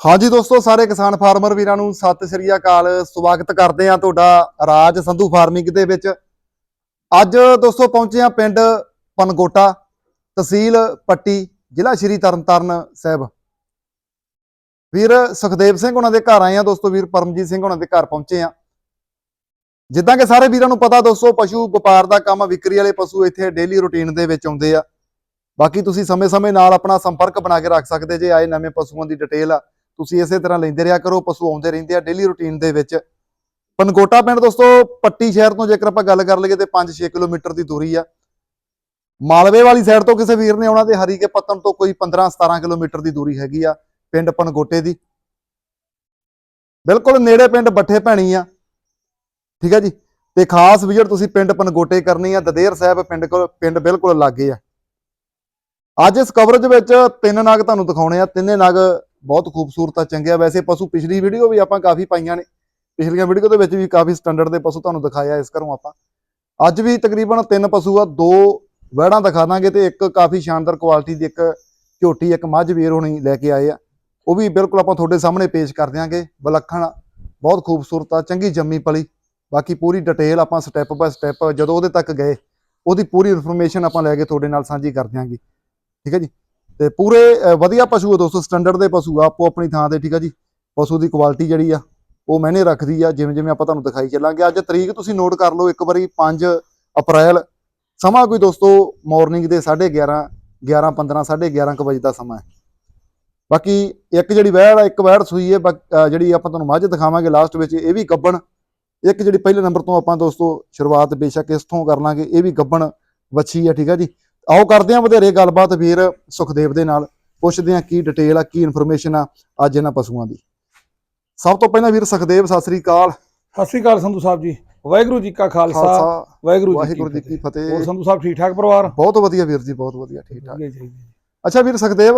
ਹਾਂਜੀ ਦੋਸਤੋ, ਸਾਰੇ ਕਿਸਾਨ ਫਾਰਮਰ ਵੀਰਾਂ ਨੂੰ ਸਤਿ ਸ੍ਰੀ ਅਕਾਲ। ਸਵਾਗਤ ਕਰਦੇ ਆ ਤੁਹਾਡਾ ਰਾਜ ਸੰਧੂ ਫਾਰਮਿੰਗ ਦੇ ਵਿੱਚ। ਅੱਜ ਦੋਸਤੋ, ਪਹੁੰਚੇ ਆ ਪਿੰਡ ਪਨਗੋਟਾ, ਤਹਿਸੀਲ ਪੱਟੀ, ਜ਼ਿਲ੍ਹਾ ਸ਼੍ਰੀ ਤਰਨਤਾਰਨ ਸਾਹਿਬ। ਵੀਰ ਸੁਖਦੇਵ ਸਿੰਘ ਉਹਨਾਂ ਦੇ ਘਰ ਆਏ ਆ ਦੋਸਤੋ, ਵੀਰ ਪਰਮਜੀਤ ਸਿੰਘ ਉਹਨਾਂ ਦੇ ਘਰ ਪਹੁੰਚੇ ਆ ਜਿੱਦਾਂ ਕਿ ਸਾਰੇ ਵੀਰਾਂ ਨੂੰ ਪਤਾ ਦੋਸਤੋ, ਪਸ਼ੂ ਵਪਾਰ ਦਾ ਕੰਮ ਵਿਕਰੀ ਵਾਲੇ ਪਸ਼ੂ ਇੱਥੇ ਡੇਲੀ ਰੁਟੀਨ ਦੇ ਵਿੱਚ ਆਉਂਦੇ ਆ। ਬਾਕੀ ਤੁਸੀਂ ਸਮੇਂ-ਸਮੇਂ ਨਾਲ ਆਪਣਾ ਸੰਪਰਕ ਬਣਾ ਕੇ ਰੱਖ ਸਕਦੇ ਜੇ ਆਏ ਨਵੇਂ ਪਸ਼ੂਆਂ ਦੀ ਡਿਟੇਲ ਆ। ਤੁਸੀਂ ਇਸੇ ਤਰ੍ਹਾਂ ਲੈਂਦੇ ਰਿਹਾ ਕਰੋ, ਪਸ਼ੂ ਆਉਂਦੇ ਰਹਿੰਦੇ ਆ ਡੇਲੀ ਰੁਟੀਨ ਦੇ ਵਿੱਚ। ਪਨਗੋਟਾ ਪਿੰਡ ਦੋਸਤੋ, ਪੱਟੀ ਸ਼ਹਿਰ ਤੋਂ ਜੇਕਰ ਆਪਾਂ ਗੱਲ ਕਰ ਲਈਏ ਤੇ 5-6 ਕਿਲੋਮੀਟਰ ਦੀ ਦੂਰੀ ਆ। ਮਾਲਵੇ ਵਾਲੀ ਸਾਈਡ ਤੋਂ ਕਿਸੇ ਵੀਰ ਨੇ ਆਉਣਾ ਤੇ ਹਰੀਕੇ ਪੱਤਣ ਤੋਂ ਕੋਈ 15-17 ਕਿਲੋਮੀਟਰ ਦੀ ਦੂਰੀ ਹੈਗੀ ਆ ਪਿੰਡ ਪਨਗੋਟੇ ਦੀ। ਬਿਲਕੁਲ ਨੇੜੇ ਪਿੰਡ ਬੱਠੇ ਭੈਣੀ ਆ। ਠੀਕ ਆ ਜੀ? ਤੇ ਖਾਸ ਵਿਜ਼ਿਟ ਤੁਸੀਂ ਪਿੰਡ ਪਨਗੋਟੇ ਕਰਨੀ ਆ। ਦਦੇਰ ਸਾਹਿਬ ਪਿੰਡ ਕੋਲ ਪਿੰਡ ਬਿਲਕੁਲ ਲਾਗੇ ਆ। ਅੱਜ ਇਸ ਕਵਰੇਜ ਵਿੱਚ ਤਿੰਨ ਨਗ ਤੁਹਾਨੂੰ ਦਿਖਾਉਣੇ ਆ। ਤਿੰਨੇ ਨਗ ਬਹੁਤ ਖੂਬਸੂਰਤ ਆ, ਚੰਗੇ ਆ। ਵੈਸੇ ਪਸ਼ੂ ਪਿਛਲੀ ਵੀਡੀਓ ਵੀ ਆਪਾਂ ਕਾਫੀ ਪਾਈਆਂ ਨੇ। ਪਿਛਲੀਆਂ ਵੀਡੀਓ ਦੇ ਵਿੱਚ ਵੀ ਕਾਫੀ ਸਟੈਂਡਰਡ ਦੇ ਪਸ਼ੂ ਤੁਹਾਨੂੰ ਦਿਖਾਇਆ ਇਸ ਘਰੋਂ ਆਪਾਂ। ਅੱਜ ਵੀ ਤਕਰੀਬਨ ਤਿੰਨ ਪਸ਼ੂ ਆ, ਦੋ ਵਹਿੜਾਂ ਦਿਖਾ ਦਾਂਗੇ ਤੇ ਇੱਕ ਕਾਫੀ ਸ਼ਾਨਦਾਰ ਕੁਆਲਿਟੀ ਦੀ ਇੱਕ ਝੋਟੀ, ਇੱਕ ਮੱਝ ਵੀਰ ਹੋਣੀ ਲੈ ਕੇ ਆਏ ਆ। ਉਹ ਵੀ ਬਿਲਕੁਲ ਆਪਾਂ ਤੁਹਾਡੇ ਸਾਹਮਣੇ ਪੇਸ਼ ਕਰ ਦਿਆਂਗੇ। ਵਿਲੱਖਣ ਬਹੁਤ ਖੂਬਸੂਰਤ ਆ, ਚੰਗੀ ਜੰਮੀ ਪਲੀ। ਬਾਕੀ ਪੂਰੀ ਡਿਟੇਲ ਆਪਾਂ ਸਟੈਪ ਬਾਏ ਸਟੈਪ ਜਦੋਂ ਉਹਦੇ ਤੱਕ ਗਏ, ਉਹਦੀ ਪੂਰੀ ਇਨਫੋਰਮੇਸ਼ਨ ਆਪਾਂ ਲੈ ਕੇ ਤੁਹਾਡੇ ਨਾਲ ਸਾਂਝੀ ਕਰ ਦਿਆਂਗੇ। ਠੀਕ ਹੈ ਜੀ? ਤੇ ਪੂਰੇ ਵਧੀਆ ਪਸ਼ੂ ਆ ਦੋਸਤੋ ਸਟੈਂਡਰਡ ਦੇ ਪਸ਼ੂ ਆ, ਆਪੋ ਆਪਣੀ ਥਾਂ ਤੇ, ਠੀਕ ਆ ਜੀ? ਪਸ਼ੂ ਦੀ ਕੁਆਲਿਟੀ ਜਿਹੜੀ ਆ, ਉਹ ਮੈਨੇ ਰੱਖਦੀ ਆ, ਜਿਵੇਂ ਜਿਵੇਂ ਆਪਾਂ ਤੁਹਾਨੂੰ ਦਿਖਾਈ ਚੱਲਾਂਗੇ। ਅੱਜ ਤਰੀਕ ਤੁਸੀਂ ਨੋਟ ਕਰ ਲਓ, ਇੱਕ ਵਾਰੀ 5 ਅਪ੍ਰੈਲ, ਸਮਾਂ ਕੋਈ ਦੋਸਤੋ ਮਾਰਨਿੰਗ ਦੇ 11:30 11 15 11:30 ਕੁ ਵਜੇ ਦਾ ਸਮਾਂ ਹੈ। ਬਾਕੀ ਇੱਕ ਜਿਹੜੀ ਵਹਿੜ ਆ, ਇੱਕ ਵਹਿੜ ਸੂਈ ਹੈ, ਬਾਕ- ਜਿਹੜੀ ਆਪਾਂ ਤੁਹਾਨੂੰ ਮੱਝ ਦਿਖਾਵਾਂਗੇ ਲਾਸਟ ਵਿੱਚ, ਇਹ ਵੀ ਗੱਬਣ। ਇੱਕ ਜਿਹੜੀ ਪਹਿਲੇ ਨੰਬਰ ਤੋਂ ਆਪਾਂ ਦੋਸਤੋ ਸ਼ੁਰੂਆਤ ਬੇਸ਼ੱਕ ਇਸ ਤੋਂ ਕਰ ਲਾਂਗੇ, ਇਹ ਵੀ ਗੱਬਣ ਵੱਛੀ ਆ, ਠੀਕ ਆ ਜੀ? ਆਓ ਕਰਦੇ ਹਾਂ ਵਧੇਰੇ ਗੱਲਬਾਤ ਵੀਰ ਸੁਖਦੇਵ ਦੇ ਨਾਲ। ਪੁੱਛਦੇ ਹਾਂ ਕੀ ਡਿਟੇਲ ਆ ਕੀ ਇਨਫੋਰਮੇਸ਼ਨ ਆ ਅੱਜ ਇਹਨਾਂ ਪਸ਼ੂਆਂ ਦੀ। ਸਭ ਤੋਂ ਪਹਿਲਾਂ ਵੀਰ ਸੁਖਦੇਵ ਸਤਿ ਸ੍ਰੀ ਅਕਾਲ। ਸਤਿ ਸ੍ਰੀ ਅਕਾਲ ਸੰਧੂ ਸਾਹਿਬ ਜੀ। ਵਾਹਿਗੁਰੂ ਜੀ ਕਾ ਖਾਲਸਾ ਵਾਹਿਗੁਰੂ ਵਾਹਿਗੁਰੂ ਜੀ ਜੀ ਕੀ ਫਤਿਹ। ਹੋਰ ਸੰਧੂ ਸਾਹਿਬ ਠੀਕ ਠਾਕ ਪਰਿਵਾਰ? ਬਹੁਤ ਵਧੀਆ ਵੀਰ ਜੀ ਬਹੁਤ ਵਧੀਆ ਠੀਕ ਠਾਕ ਵਧੀਆ ਚਾਹੀਦੀ। ਅੱਛਾ ਵੀਰ ਸੁਖਦੇਵ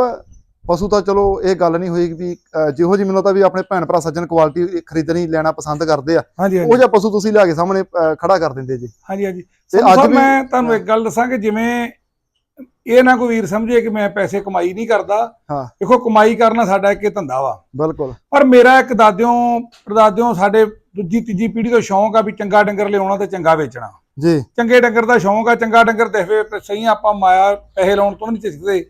ਪਸ਼ੂ ਤਾਂ ਚਲੋ ਇਹ ਗੱਲ ਨਹੀਂ ਹੋਈ ਵੀ ਜਿਹੋ ਜੀ ਮੈਨੂੰ ਤਾਂ ਵੀ ਆਪਣੇ ਭੈਣ ਭਰਾ ਸੱਜਣ ਕੁਆਲਿਟੀ ਖਰੀਦਣੀ ਲੈਣਾ ਪਸੰਦ ਕਰਦੇ ਆ। ਉਹ ਜਿਹਾ ਪਸ਼ੂ ਤੁਸੀਂ ਲਿਆ ਕੇ ਸਾਹਮਣੇ ਖੜਾ ਕਰ ਦਿੰਦੇ ਜੀ। ਹਾਂਜੀ ਹਾਂਜੀ। ਤੇ ਅੱਜ ਮੈਂ ਤੁਹਾਨੂੰ ਇੱਕ ਗੱਲ ਦੱਸਾਂ ਕਿ ਜਿਵੇਂ ਇਹ ਨਾ ਕੋਈ ਵੀਰ ਸਮਝੇ ਕਿ ਮੈਂ ਪੈਸੇ ਕਮਾਈ ਨਹੀਂ ਕਰਦਾ। ਹਾਂ। ਦੇਖੋ ਕਮਾਈ ਕਰਨਾ ਸਾਡਾ ਇੱਕ ਧੰਦਾ ਵਾ। ਬਿਲਕੁਲ। ਪਰ ਮੇਰਾ ਇੱਕ ਦਾਦਿਓਂ ਪਰਦਾਦਿਓਂ ਸਾਡੇ ਦੂਜੀ ਤੀਜੀ ਪੀੜ੍ਹੀ ਤੋਂ ਸ਼ੌਂਕ ਆ ਵੀ ਚੰਗਾ ਡੰਗਰ ਲਿਆਉਣਾ ਤੇ ਚੰਗਾ ਵੇਚਣਾ। ਜੀ। ਚੰਗੇ ਡੰਗਰ ਦਾ ਸ਼ੌਂਕ ਆ ਚੰਗਾ ਡੰਗਰ ਦੇਖਵੇ ਤੇ ਸਹੀ ਆਪਾਂ ਮਾਇਆ ਪੈਸੇ ਲਾਉਣ ਤੋਂ ਨਹੀਂ ਝਿਜਕਦੇ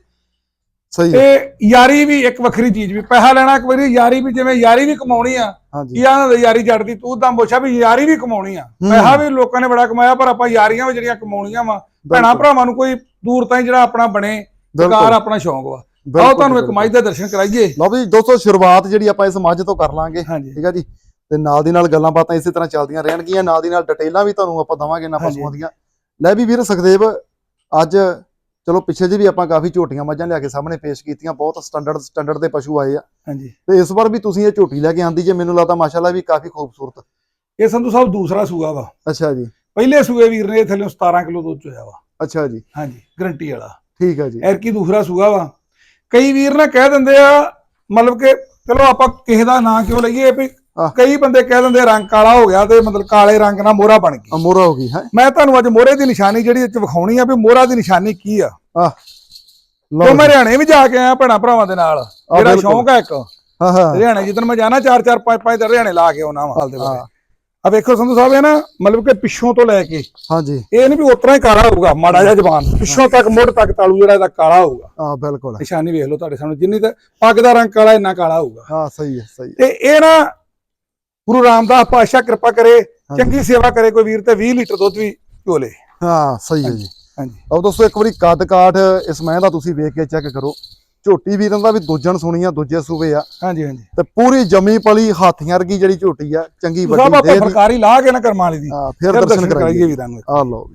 ਸਹੀ ਤੇ ਯਾਰੀ ਵੀ ਇੱਕ ਵੱਖਰੀ ਚੀਜ਼ ਵੀ ਪੈਸਾ ਲੈਣਾ ਇੱਕ ਵਾਰੀ ਯਾਰੀ ਵੀ ਜਿਵੇਂ ਯਾਰੀ ਵੀ ਕਮਾਉਣੀ ਆ ਆਂਦਾ ਯਾਰੀ ਜੜਦੀ ਤੂੰ ਤਾਂ ਪੁੱਛਿਆ ਵੀ ਯਾਰੀ ਵੀ ਕਮਾਉਣੀ ਆ। ਪੈਸਾ ਵੀ ਲੋਕਾਂ ਨੇ ਬੜਾ ਕਮਾਇਆ ਪਰ ਆਪਾਂ ਯਾਰੀਆਂ ਵੀ ਜਿਹੜੀਆਂ ਕਮਾਉਣੀਆਂ ਵਾ ਭੈਣਾ ਭਰਾਵਾਂ ਨੂੰ ਕੋਈ ਦੂਰ ਤਾਈਂ ਜਿਹੜਾ ਆਪਣਾ ਬਣੇ ਵਿਕਾਰ ਆਪਣਾ ਸ਼ੌਂਕ ਵਾ। ਆਓ ਤੁਹਾਨੂੰ ਇੱਕ। ਮਾਈ ਦੇ ਦਰਸ਼ਨ ਕਰਾਈਏ। ਲਓ ਵੀ ਦੋਸਤੋ ਸ਼ੁਰੂਆਤ ਜਿਹੜੀ ਆਪਾਂ ਇਸ ਮੱਝ ਤੋਂ ਕਰ ਲਾਂਗੇ। ਠੀਕ ਆ ਜੀ? ਤੇ ਨਾਲ ਦੀ ਨਾਲ ਗੱਲਾਂ ਬਾਤਾਂ ਇਸੇ ਤਰ੍ਹਾਂ ਚੱਲਦੀਆਂ ਰਹਿਣਗੀਆਂ। ਨਾਲ ਦੀ ਨਾਲ ਡਿਟੇਲਾਂ ਵੀ ਤੁਹਾਨੂੰ ਆਪਾਂ ਦਵਾਂਗੇ ਨਾ। ਪਸ਼ੂਆਂ ਦੀਆਂ। ਲੈ ਵੀ ਵੀਰ ਸੁਖਦੇਵ ਅੱਜ ਚਲੋ ਪਿੱਛੇ ਜੇ ਵੀ ਆਪਾਂ ਕਾਫੀ ਝੋਟੀਆਂ ਮੱਝਾਂ ਲਿਆ ਕੇ ਸਾਹਮਣੇ ਪੇਸ਼ ਕੀਤੀਆਂ। ਬਹੁਤ ਸਟੈਂਡਰਡ ਸਟੈਂਡਰਡ ਦੇ ਪਸ਼ੂ ਆਏ ਆ। ਹਾਂਜੀ। ਤੇ ਇਸ ਵਾਰ ਵੀ ਤੁਸੀਂ ਇਹ ਝੋਟੀ ਲੈ ਕੇ ਆਂਦੀ ਜੇ ਮੈਨੂੰ ਲੱਗਦਾ ਮਾਸ਼ਾਅੱਲਾ ਵੀ ਕਾਫੀ ਖੂਬਸੂਰਤ। ਇਹ ਸੰਧੂ ਸਾਹਿਬ ਦੂਸਰਾ ਸੂਆ ਵਾ। ਅੱਛਾ ਜੀ। ਪਹਿਲੇ ਸੂਏ ਵੀਰ ਨੇ ਥੱਲੇ 17 ਕਿਲੋ ਦੁੱਧ ਚੋਇਆ ਵਾ। ਅੱਛਾ ਜੀ। ਹਾਂਜੀ ਗਰੰਟੀ ਵਾਲਾ। ਠੀਕ ਹੈ ਜੀ। ਐਰਕੀ ਦੂਸਰਾ ਸੂਆ ਵਾ। ਕਈ ਵੀਰ ਨਾ ਕਹਿ ਦਿੰਦੇ ਆ ਮਤਲਬ ਕਿ ਚਲੋ ਆਪਾਂ ਕਿਸੇ ਦਾ ਨਾਂ ਕਿਉਂ ਲਈਏ ਵੀ ਆਹ। ਕਈ ਬੰਦੇ ਕਹਿ ਦਿੰਦੇ ਰੰਗ ਕਾਲਾ ਹੋ ਗਿਆ ਤੇ ਮਤਲਬ ਕਾਲੇ ਰੰਗ ਨਾਲ ਮੋਹਰਾ ਬਣ ਗਈ। ਅਮੋਰਾ ਹੋ ਗਈ ਹੈ? ਮੈਂ ਤੁਹਾਨੂੰ ਅੱਜ ਮੋਹਰੇ ਦੀ ਨਿਸ਼ਾਨੀ ਜਿਹੜੀ ਚ ਵਿਖਾਉਣੀ ਆ ਵੀ ਮੋਹਰਾ ਦੀ ਨਿਸ਼ਾਨੀ ਕੀ ਆ। ਲਓ ਉਹ ਮੈਂ। ਹਰਿਆਣੇ ਵੀ ਜਾ ਕੇ ਆਇਆ ਭੈਣਾ ਭਰਾਵਾਂ ਦੇ ਨਾਲ। ਬਿਲਕੁਲ। ਸ਼ੌਂਕ ਆ ਇੱਕ। ਹਾਂ ਹਾਂ। ਹਰਿਆਣੇ ਜਿੱਦਣ ਮੈਂ ਜਾਣਾ ਚਾਰ ਚਾਰ ਪੰਜ ਪੰਜ ਹਰਿਆਣੇ ਲਾ ਕੇ ਆਉਣਾ ਵਾ। ਹਾਂ, ਆ ਵੇਖੋ ਸੰਧੂ ਸਾਹਿਬ ਇਹ ਨਾ ਮਤਲਬ ਕਿ ਪਿੱਛੋਂ ਤੋਂ ਲੈ ਕੇ ਹਾਂਜੀ। ਇਹ ਨਹੀਂ ਵੀ ਉਤਰਾ ਹੀ ਕਾਲਾ ਹੋਊਗਾ ਮਾੜਾ ਜਿਹਾ ਜ਼ਬਾਨ। ਪਿੱਛੋਂ ਤੱਕ ਮੁੱਢ ਤੱਕ ਤਾਲੂ ਜਿਹੜਾ ਇਹਦਾ ਕਾਲਾ ਹੋਊਗਾ। ਹਾਂ ਬਿਲਕੁਲ। ਨਿਸ਼ਾਨੀ ਵੇਖ ਲਓ ਤੁਹਾਡੇ ਸਾਹਮਣੇ ਜਿੰਨੀ ਤਾਂ ਪੱਗ ਦਾ ਰੰਗ ਕਾਲਾ ਇੰਨਾ ਕਾਲਾ ਹੋਊਗਾ। ਹਾਂ ਸਹੀ ਹੈ ਸਹੀ ਤੇ ਇਹ ਨਾ ਗੁਰੂ ਰਾਮਦਾਸ ਪਾਤਸ਼ਾਹ ਕਿਰਪਾ ਕਰੇ ਚੰਗੀ ਸੇਵਾ ਕਰੇ ਕੋਈ ਵੀਰ ਤੇ 20 ਲੀਟਰ ਦੁੱਧ ਵੀ ਝੋਲੇ ਹਾਂ ਸਹੀ ਹੈ ਜੀ। ਹਾਂਜੀ। ਆਓ ਦੋਸਤੋ ਇੱਕ ਵਾਰੀ ਕੱਦ ਕਾਠ ਇਸ ਮਹਿ ਦਾ ਤੁਸੀਂ ਵੇਖ ਕੇ ਚੈੱਕ ਕਰੋ। ਝੋਟੀ ਵੀਰਾਂ ਦਾ ਵੀ ਦੂਜਣ ਸੁਣੀ ਆ ਦੂਜੇ ਸੂਬੇ ਆ। ਹਾਂਜੀ ਹਾਂਜੀ। ਤੇ ਪੂਰੀ ਜਮੀ ਪਲੀ ਹਾਥੀਆਂ ਵਰਗੀ ਜਿਹੜੀ ਝੋਟੀ ਆ ਚੰਗੀ ਵੱਡੀ ਦੇਹ ਦੀ। ਫਰਕਾਰੀ ਲਾ ਕੇ ਨਾ ਕਰਮਾਂ ਵਾਲੀ ਦੀ। ਹਾਂ ਫਿਰ ਦਰਸ਼ਨ ਕਰਾਈਏ ਵੀਰਾਂ ਨੂੰ ਆ ਲਓ ਵੀ।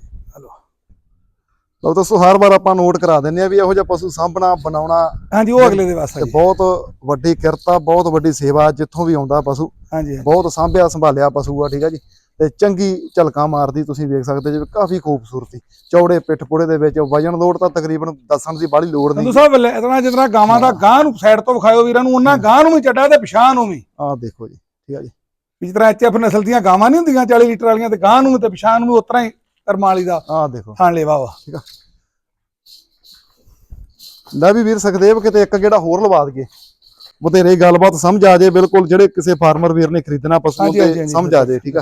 ਲਓ। ਦੋਸਤੋ ਹਰ ਵਾਰ ਆਪਾਂ ਨੋਟ ਕਰਾ ਦਿੰਨੇ ਆ ਵੀ ਇਹੋ ਜਿਹਾ ਪਸ਼ੂ ਸਾਂਭਣਾ ਬਣਾਉਣਾ ਹਾਂਜੀ ਉਹ ਅਗਲੇ ਦੇ ਵਾਸਤੇ ਤੇ। ਬਹੁਤ ਵੱਡੀ ਕਿਰਤਾ ਬਹੁਤ ਵੱਡੀ ਸੇਵਾ ਜਿੱਥੋਂ ਵੀ ਆਉਂਦਾ ਪਸ਼ੂ। ਹਾਂਜੀ। ਬਹੁਤ ਸਾਂਭਿਆ ਸੰਭਾਲਿਆ ਪਸ਼ੂ ਆ ਠੀਕ ਆ ਜੀ। ਤੇ ਚੰਗੀ ਝਲਕਾਂ ਮਾਰਦੀ ਤੁਸੀਂ ਵੇਖ ਸਕਦੇ ਜੀ ਕਾਫੀ ਖੂਬਸੂਰਤੀ। ਚੌੜੇ ਪਿੱਠ ਪੁੜੇ ਦੇ ਵਿੱਚ ਵਜਨ ਲੋਡ ਤਾਂ ਤਕਰੀਬਨ ਦੱਸਣ ਦੀ ਬਾਹਲੀ ਲੋੜ ਨਹੀਂ। ਸਾਹਿਬ ਇਤਨਾ ਜਿਤਨਾ ਗਾਵਾਂ ਦਾ ਗਾਂ ਨੂੰ ਸਾਈਡ ਤੋਂ ਵਿਖਾਇਓ ਵੀਰਾਂ ਨੂੰ ਉਹਨਾਂ ਗਾਂ ਨੂੰ ਵੀ ਚੱਡਾ ਤੇ ਪਛਾਣ ਨੂੰ ਵੀ। ਆਹ ਦੇਖੋ ਜੀ ਠੀਕ ਆ ਜੀ। ਜਿਸ ਤਰ੍ਹਾਂ ਐਚਐਫ ਨਸਲ ਦੀਆਂ ਗਾਵਾਂ ਨਹੀਂ ਹੁੰਦੀਆਂ 40 ਲੀਟਰ ਵਾਲੀਆਂ ਤੇ ਗਾਂ ਨੂੰ ਵੀ ਤੇ ਪਛਾਣ ਨੂੰ ਵੀ ਉਤਰਾ ਹੀ ਕਰਮਾਂ ਵਾਲੀ ਦਾ ਆਹ ਦੇਖੋ। ਥਾਣ ਲੇਵਾ ਵਾ। ਲੈ ਵੀ ਵੀਰ ਸੁਖਦੇਵ ਕਿਤੇ ਇੱਕ ਜਿਹੜਾ ਹੋਰ ਲਵਾ ਦਈਏ। ਬਥੇਰੇ ਗੱਲਬਾਤ ਸਮਝ ਆ ਜੇ ਬਿਲਕੁਲ ਜਿਹੜੇ ਕਿਸੇ ਫਾਰਮਰ ਵੀਰ ਨੇ ਖਰੀਦਣਾ ਪਸ਼ੂ ਤੇ ਸਮਝ ਆ ਜੇ ਠੀਕ ਆ।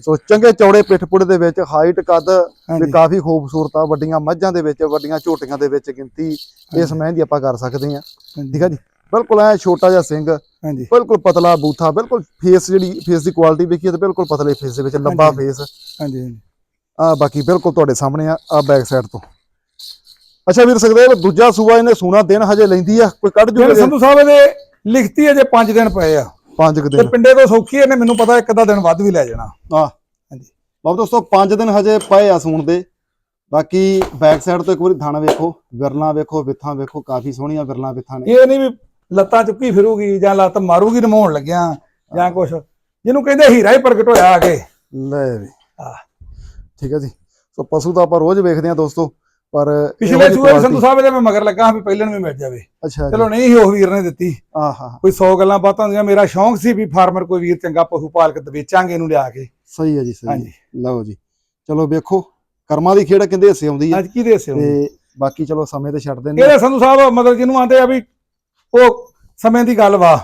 ਸੋ ਚੰਗੇ ਚੌੜੇ ਪਿੱਠ ਪੁੜੇ ਦੇ ਵਿੱਚ ਹਾਈਟ ਕੱਦ ਹਾਂਜੀ। ਕਾਫੀ ਖੂਬਸੂਰਤ ਆ ਵੱਡੀਆਂ ਮੱਝਾਂ ਦੇ ਵਿੱਚ ਵੱਡੀਆਂ ਝੋਟੀਆਂ ਦੇ ਵਿੱਚ ਗਿਣਤੀ ਇਸ ਮਹਿੰ ਦੀ ਆਪਾਂ ਕਰ ਸਕਦੇ ਹਾਂਜੀ, ਠੀਕ ਆ ਜੀ? ਬਿਲਕੁਲ ਐ ਛੋਟਾ ਜਿਹਾ ਸਿੰਘ ਹਾਂਜੀ। ਬਿਲਕੁਲ ਪਤਲਾ ਬੂਥਾ ਬਿਲਕੁਲ ਫੇਸ ਜਿਹੜੀ ਫੇਸ ਦੀ ਕੁਆਲਿਟੀ ਵੇਖੀਏ ਤਾਂ ਬਿਲਕੁਲ ਪਤਲੇ ਫੇਸ ਦੇ ਵਿੱਚ ਲੰਬਾ। ਫੇਸ ਹਾਂਜੀ ਹਾਂਜੀ। ਆ ਬਾਕੀ ਬਿਲਕੁਲ ਤੁਹਾਡੇ ਸਾਹਮਣੇ ਆ ਆ ਬੈਕ ਸਾਈਡ ਤੋਂ। ਅੱਛਾ ਵੀਰ ਸੁਖਦੇਵ ਦੂਜਾ ਸੂਆ ਇਹਨੇ ਸੂਣਾ ਦਿਨ ਹਜੇ ਲੈਂਦੀ ਆ ਕੋਈ ਕੱਢ ਜੂਗੇ ਸੰਧੂ ਸਾਹਿਬ ਦੇ ਲਿਖਤੀ ਅਜੇ 5 ਦਿਨ ਪਏ ਆ। ਪੰਜ ਕੁ ਤੇ ਦਿਨ। ਪਿੰਡੇ ਤੋਂ ਸੌਖੀ ਇਹਨੇ ਮੈਨੂੰ ਪਤਾ ਇੱਕ ਅੱਧਾ ਦਿਨ ਵੱਧ ਵੀ ਲੈ ਜਾਣਾ। ਆ ਹਾਂਜੀ। ਬਾਬ ਦੋਸਤੋ 5 ਦਿਨ ਹਜੇ ਪਏ ਆ ਸੂਣ ਦੇ। ਬਾਕੀ ਬੈਕ ਸਾਈਡ ਤੋਂ ਇੱਕ ਵਾਰੀ ਥਣ ਵੇਖੋ ਵਿਰਲਾਂ ਵੇਖੋ ਵਿਥਾਂ ਵੇਖੋ ਕਾਫੀ ਸੋਹਣੀਆਂ ਵਿਰਲਾਂ ਵਿਥਾਂ ਨੇ। ਇਹ ਨਹੀਂ ਵੀ ਲੱਤਾਂ ਚੁੱਕੀ ਫਿਰੂਗੀ ਜਾਂ ਲੱਤ ਮਾਰੂਗੀ ਨਮਾਉਣ ਲੱਗਿਆ ਜਾਂ ਕੁਛ। ਜਿਹਨੂੰ ਕਹਿੰਦੇ ਹੀਰਾ ਹੀ ਪ੍ਰਗਟ ਹੋਇਆ ਆ ਕੇ ਲੈ ਵੀ। ਆਹ। ਠੀਕ ਹੈ ਜੀ। ਸੋ ਪਸ਼ੂ ਤਾਂ ਆਪਾਂ ਰੋਜ਼ ਵੇਖਦੇ ਆ ਦੋਸਤੋ। ਪਰ ਪਿਛਲੇ ਸੂਏ ਸੰਧੂ ਸਾਹਿਬ ਦੇ ਮੈਂ ਮਗਰ ਲੱਗਾ ਵੀ ਪਹਿਲਾਂ ਨੂੰ ਵੀ ਮਿਲ ਜਾਵੇ। ਅੱਛਾ ਚਲੋ ਨਹੀਂ ਉਹ ਵੀਰ ਨੇ ਦਿੱਤੀ। ਆਹਾ ਕੋਈ 100 ਗੱਲਾਂ ਬਾਤਾਂ ਹੁੰਦੀਆਂ। ਮੇਰਾ ਸ਼ੌਂਕ ਸੀ ਵੀ ਫਾਰਮਰ ਕੋਈ ਵੀਰ ਚੰਗਾ ਪਸ਼ੂ ਪਾਲ ਕੇ ਤੇ ਵੇਚਾਂਗੇ ਇਹਨੂੰ ਲਿਆ ਕੇ। ਸਹੀ ਹੈ ਜੀ ਸਹੀ ਹੈ। ਲਓ ਜੀ। ਚਲੋ ਵੇਖੋ ਕਰਮਾਂ ਦੀ ਖੇਡ ਕਹਿੰਦੇ ਹਿੱਸੇ ਆਉਂਦੀ ਹੈ। ਅੱਜ ਕੀ ਦੇ ਸੇ ਤੇ ਬਾਕੀ ਚਲੋ ਸਮੇਂ ਤੇ ਛੱਡ ਦਿੰਦੇ ਇਹਦੇ ਸੰਧੂ ਸਾਹਿਬ ਮਤਲਬ ਜਿਹਨੂੰ ਆਂਦੇ ਆ ਵੀ ਉਹ ਸਮੇਂ ਦੀ ਗੱਲ ਵਾ।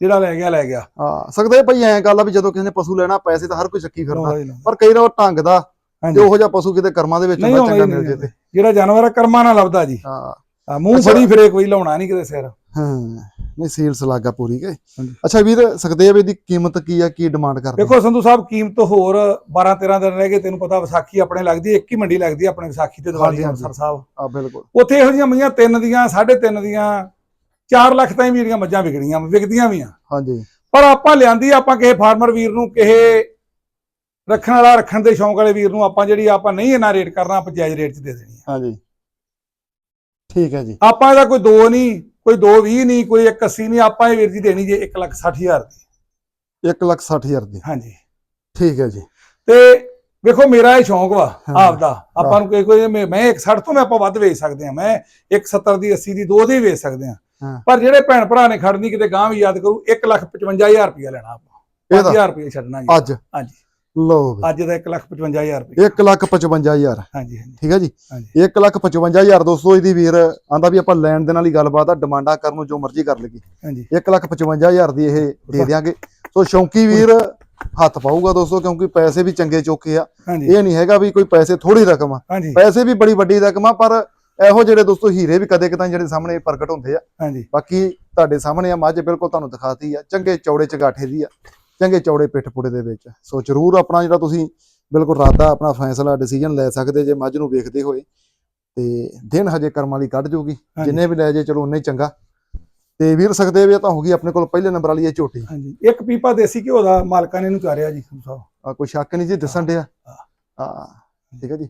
ਜਿਹੜਾ ਲੈ ਗਿਆ ਲੈ ਗਿਆ। ਆ ਸਕਦੇ ਭਾਈ ਐਂ ਗੱਲ ਆ ਵੀ ਜਦੋਂ ਕਿਸੇ ਨੇ ਪਸ਼ੂ ਲੈਣਾ ਪੈਸੇ ਤਾਂ ਹਰ ਕੋਈ ਚੱਕੀ ਫਿਰਦਾ। ਹੀ। ਪਰ ਕਈ ਵਾਰ ਉਹ ਢੰਗ ਦਾ ਤੇ ਉਹੋ ਜਿਹਾ ਪਸ਼ੂ ਕਿਤੇ ਕਰਮਾਂ ਦੇ ਵਿੱਚ ਹੋਣਾ ਚੰਗਾ ਮਿਲ ਜੇ ਤੇ। ਜਿਹੜਾ ਜਾਨਵਰ ਆ ਕਰਮਾਂ ਨਾਲ ਲੱਭਦਾ ਜੀ। ਹਾਂ। ਮੂੰਹ। ਫੜੀ ਫਿਰੇ ਕੋਈ ਲਾਉਣਾ ਨਹੀਂ ਕਿਤੇ ਸਿਰ। ਹਾਂ ਨਹੀਂ ਸੇਲਸ ਲੱਗਾ ਪੂਰੀ ਕੇ। ਅੱਛਾ ਵੀਰ ਸੁਖਦੇਵ ਇਹਦੀ ਕੀਮਤ ਕੀ ਆ ਕੀ ਡਿਮਾਂਡ ਕਰਦੇ? ਦੇਖੋ ਸੰਧੂ ਸਾਹਿਬ ਕੀਮਤ ਹੋਰ 12 13 ਦਿਨ ਰਹਿ ਗਏ ਤੈਨੂੰ ਪਤਾ ਵਿਸਾਖੀ ਆਪਣੇ ਲੱਗਦੀ ਇੱਕ ਹੀ ਮੰਡੀ ਲੱਗਦੀ ਆਪਣੇ ਵਿਸਾਖੀ ਤੇ ਦੀਵਾਲੀ। ਅੰਮ੍ਰਿਤਸਰ ਸਾਹਿਬ। ਆ ਬਿਲਕੁਲ। ਉੱਥੇ ਇਹੋ ਜਿਹੀਆਂ ਮਈਆਂ ਤਿੰਨ ਦੀਆਂ ਸਾਢੇ ਤਿੰਨ ਦੀਆਂ 4 ਲੱਖ ਤਾਈਂ ਵੀ ਜਿਹੜੀਆਂ ਮੱਝਾਂ ਵਿਕਣੀਆਂ ਵਿਕਦੀਆਂ ਵੀ ਆ। ਹਾਂਜੀ। ਪਰ ਆਪਾਂ ਲਿਆਂਦੀ ਆਪਾਂ ਕਿਸੇ ਫਾਰਮਰ ਵੀਰ ਨੂੰ ਕਿਸੇ ਰੱਖਣ ਵਾਲਾ ਰੱਖਣ ਦੇ ਸ਼ੌਂਕ ਵਾਲੇ ਵੀਰ ਨੂੰ ਆਪਾਂ ਜਿਹੜੀ ਆਪਾਂ ਨਹੀਂ ਇਹਨਾਂ ਰੇਟ ਕਰਨਾ ਆਪਾਂ ਜਾਇਜ਼ ਰੇਟ 'ਚ ਦੇ ਦੇਣੀ ਆ। ਹਾਂਜੀ। ਠੀਕ ਹੈ ਜੀ। ਆਪਾਂ ਇਹਦਾ ਕੋਈ 2 ਨਹੀਂ ਕੋਈ 220 ਨਹੀਂ ਕੋਈ 180 ਨਹੀਂ ਆਪਾਂ ਇਹ ਵੀਰ ਜੀ ਦੇਣੀ ਜੇ 1 ਲੱਖ 60 ਹਜ਼ਾਰ ਦੀ। 1 ਲੱਖ 60 ਹਜ਼ਾਰ ਦੀ। ਹਾਂਜੀ। ਠੀਕ ਹੈ ਜੀ। ਤੇ ਵੇਖੋ ਮੇਰਾ ਇਹ ਸ਼ੌਂਕ ਵਾ ਹਾਂ। ਆਪਦਾ। ਆਪਾਂ ਨੂੰ ਕੋਈ ਕੋਈ ਮੈਂ ਮੈਂ 160 ਤੋਂ ਮੈਂ ਆਪਾਂ ਵੱਧ ਵੇਚ ਸਕਦੇ ਆ ਮੈਂ 170 ਦੀ 80 ਦੀ ਦੋ ਦੀ ਵੇਚ ਸਕਦੇ ਆ ਹਾਂ। ਪਰ ਜਿਹੜੇ ਭੈਣ ਭਰਾ ਨੇ ਖੜਨੀ ਕਿਤੇ ਗਾਂ ਵੀ ਯਾਦ ਕਰੂ 1 ਲੱਖ 55000 ਰੁਪਇਆ ਲੈਣਾ ਆਪਾਂ। ਇਹਦਾ 5000 ਰੁਪਇਆ ਛੱਡਣਾ ਜੀ। ਅੱਜ। ਹਾਂਜੀ। ਲਓ ਅੱਜ ਦਾ 1 ਲੱਖ 55000 ਰੁਪਇਆ 1 ਲੱਖ 55000 ਹਾਂਜੀ ਹਾਂਜੀ। ਠੀਕ ਹੈ ਜੀ? ਹਾਂਜੀ। 1 ਲੱਖ 55000 ਦੋਸਤੋ ਇਹਦੀ ਵੀਰ ਆਂਦਾ ਵੀ ਆਪਾਂ ਲੈਣ ਦੇ ਨਾਲ ਹੀ ਗੱਲਬਾਤ ਆ ਡਿਮਾਂਡਾਂ ਕਰਨ ਨੂੰ ਜੋ ਮਰਜ਼ੀ ਕਰ ਲਈਏ। ਹਾਂਜੀ। 1 ਲੱਖ 55000 ਦੀ ਇਹ ਦੇ ਦਿਆਂਗੇ। ਸੋ ਸ਼ੌਂਕੀ ਵੀਰ ਹੱਥ ਪਾਊਗਾ ਦੋਸਤੋ ਕਿਉਂਕਿ ਪੈਸੇ ਵੀ ਚੰਗੇ ਚੋਕੇ ਆ। ਇਹ ਨਹੀਂ ਹੈਗਾ ਵੀ ਕੋਈ ਪੈਸੇ ਥੋੜੀ ਰਕਮ ਆ। ਪੈਸੇ ਵੀ ਬੜੀ ਵੱਡੀ ਰਕਮ ਆ ਪਰ ਇਹੋ ਜਿਹੜੇ ਦੋਸਤੋ ਹੀਰੇ ਵੀ ਕਦੇ ਕਦਾਂ ਜਿਹੜੇ ਸਾਹਮਣੇ ਪ੍ਰਗਟ ਹੁੰਦੇ ਆ। ਹਾਂਜੀ। ਬਾਕੀ ਤੁਹਾਡੇ ਸਾਹਮਣੇ ਆ ਮੱਝ ਬਿਲਕੁਲ ਤੁਹਾਨੂੰ ਦਿਖਾਤੀ ਆ ਚੰਗੇ ਚੌੜੇ ਚਗਾਠੇ ਦੀ ਆ। ਚੰਗੇ ਚੌੜੇ ਪਿੱਠ ਪੁੜੇ ਦੇ ਵਿੱਚ। ਸੋ ਜਰੂਰ ਆਪਣਾ ਜਿਹੜਾ ਤੁਸੀਂ ਬਿਲਕੁਲ ਰਾਦਾ ਆਪਣਾ ਫੈਸਲਾ ਡਿਸੀਜਨ ਲੈ ਸਕਦੇ ਜੇ ਮੱਝ ਨੂੰ ਵੇਖਦੇ ਹੋਏ ਤੇ ਦਿਨ ਹਜੇ ਕਰਮ ਵਾਲੀ ਕੱਢ ਜੂਗੀ। ਜਿੰਨੇ ਵੀ ਲੈ ਜੇ ਚਲੋ ਉਨੇ ਹੀ ਚੰਗਾ। ਤੇ ਵੀਰ ਸਕਦੇ ਵੀ ਤਾਂ ਹੋ ਗਈ ਆਪਣੇ ਕੋਲ ਪਹਿਲੇ ਨੰਬਰ ਵਾਲੀ ਇਹ ਝੋਟੀ। ਹਾਂਜੀ। ਇੱਕ ਪੀਪਾ ਦੇਸੀ ਘਿਓ ਦਾ ਮਾਲਕਾਂ ਨੇ ਇਹਨੂੰ ਚਾਰਿਆ ਜੀ ਸਾਹਿਬ ਆ ਕੋਈ ਸ਼ੱਕ ਨਹੀਂ ਜੀ ਦਿਸਣ ਡਿਆ। ਹਾਂ। ਠੀਕ ਹੈ ਜੀ।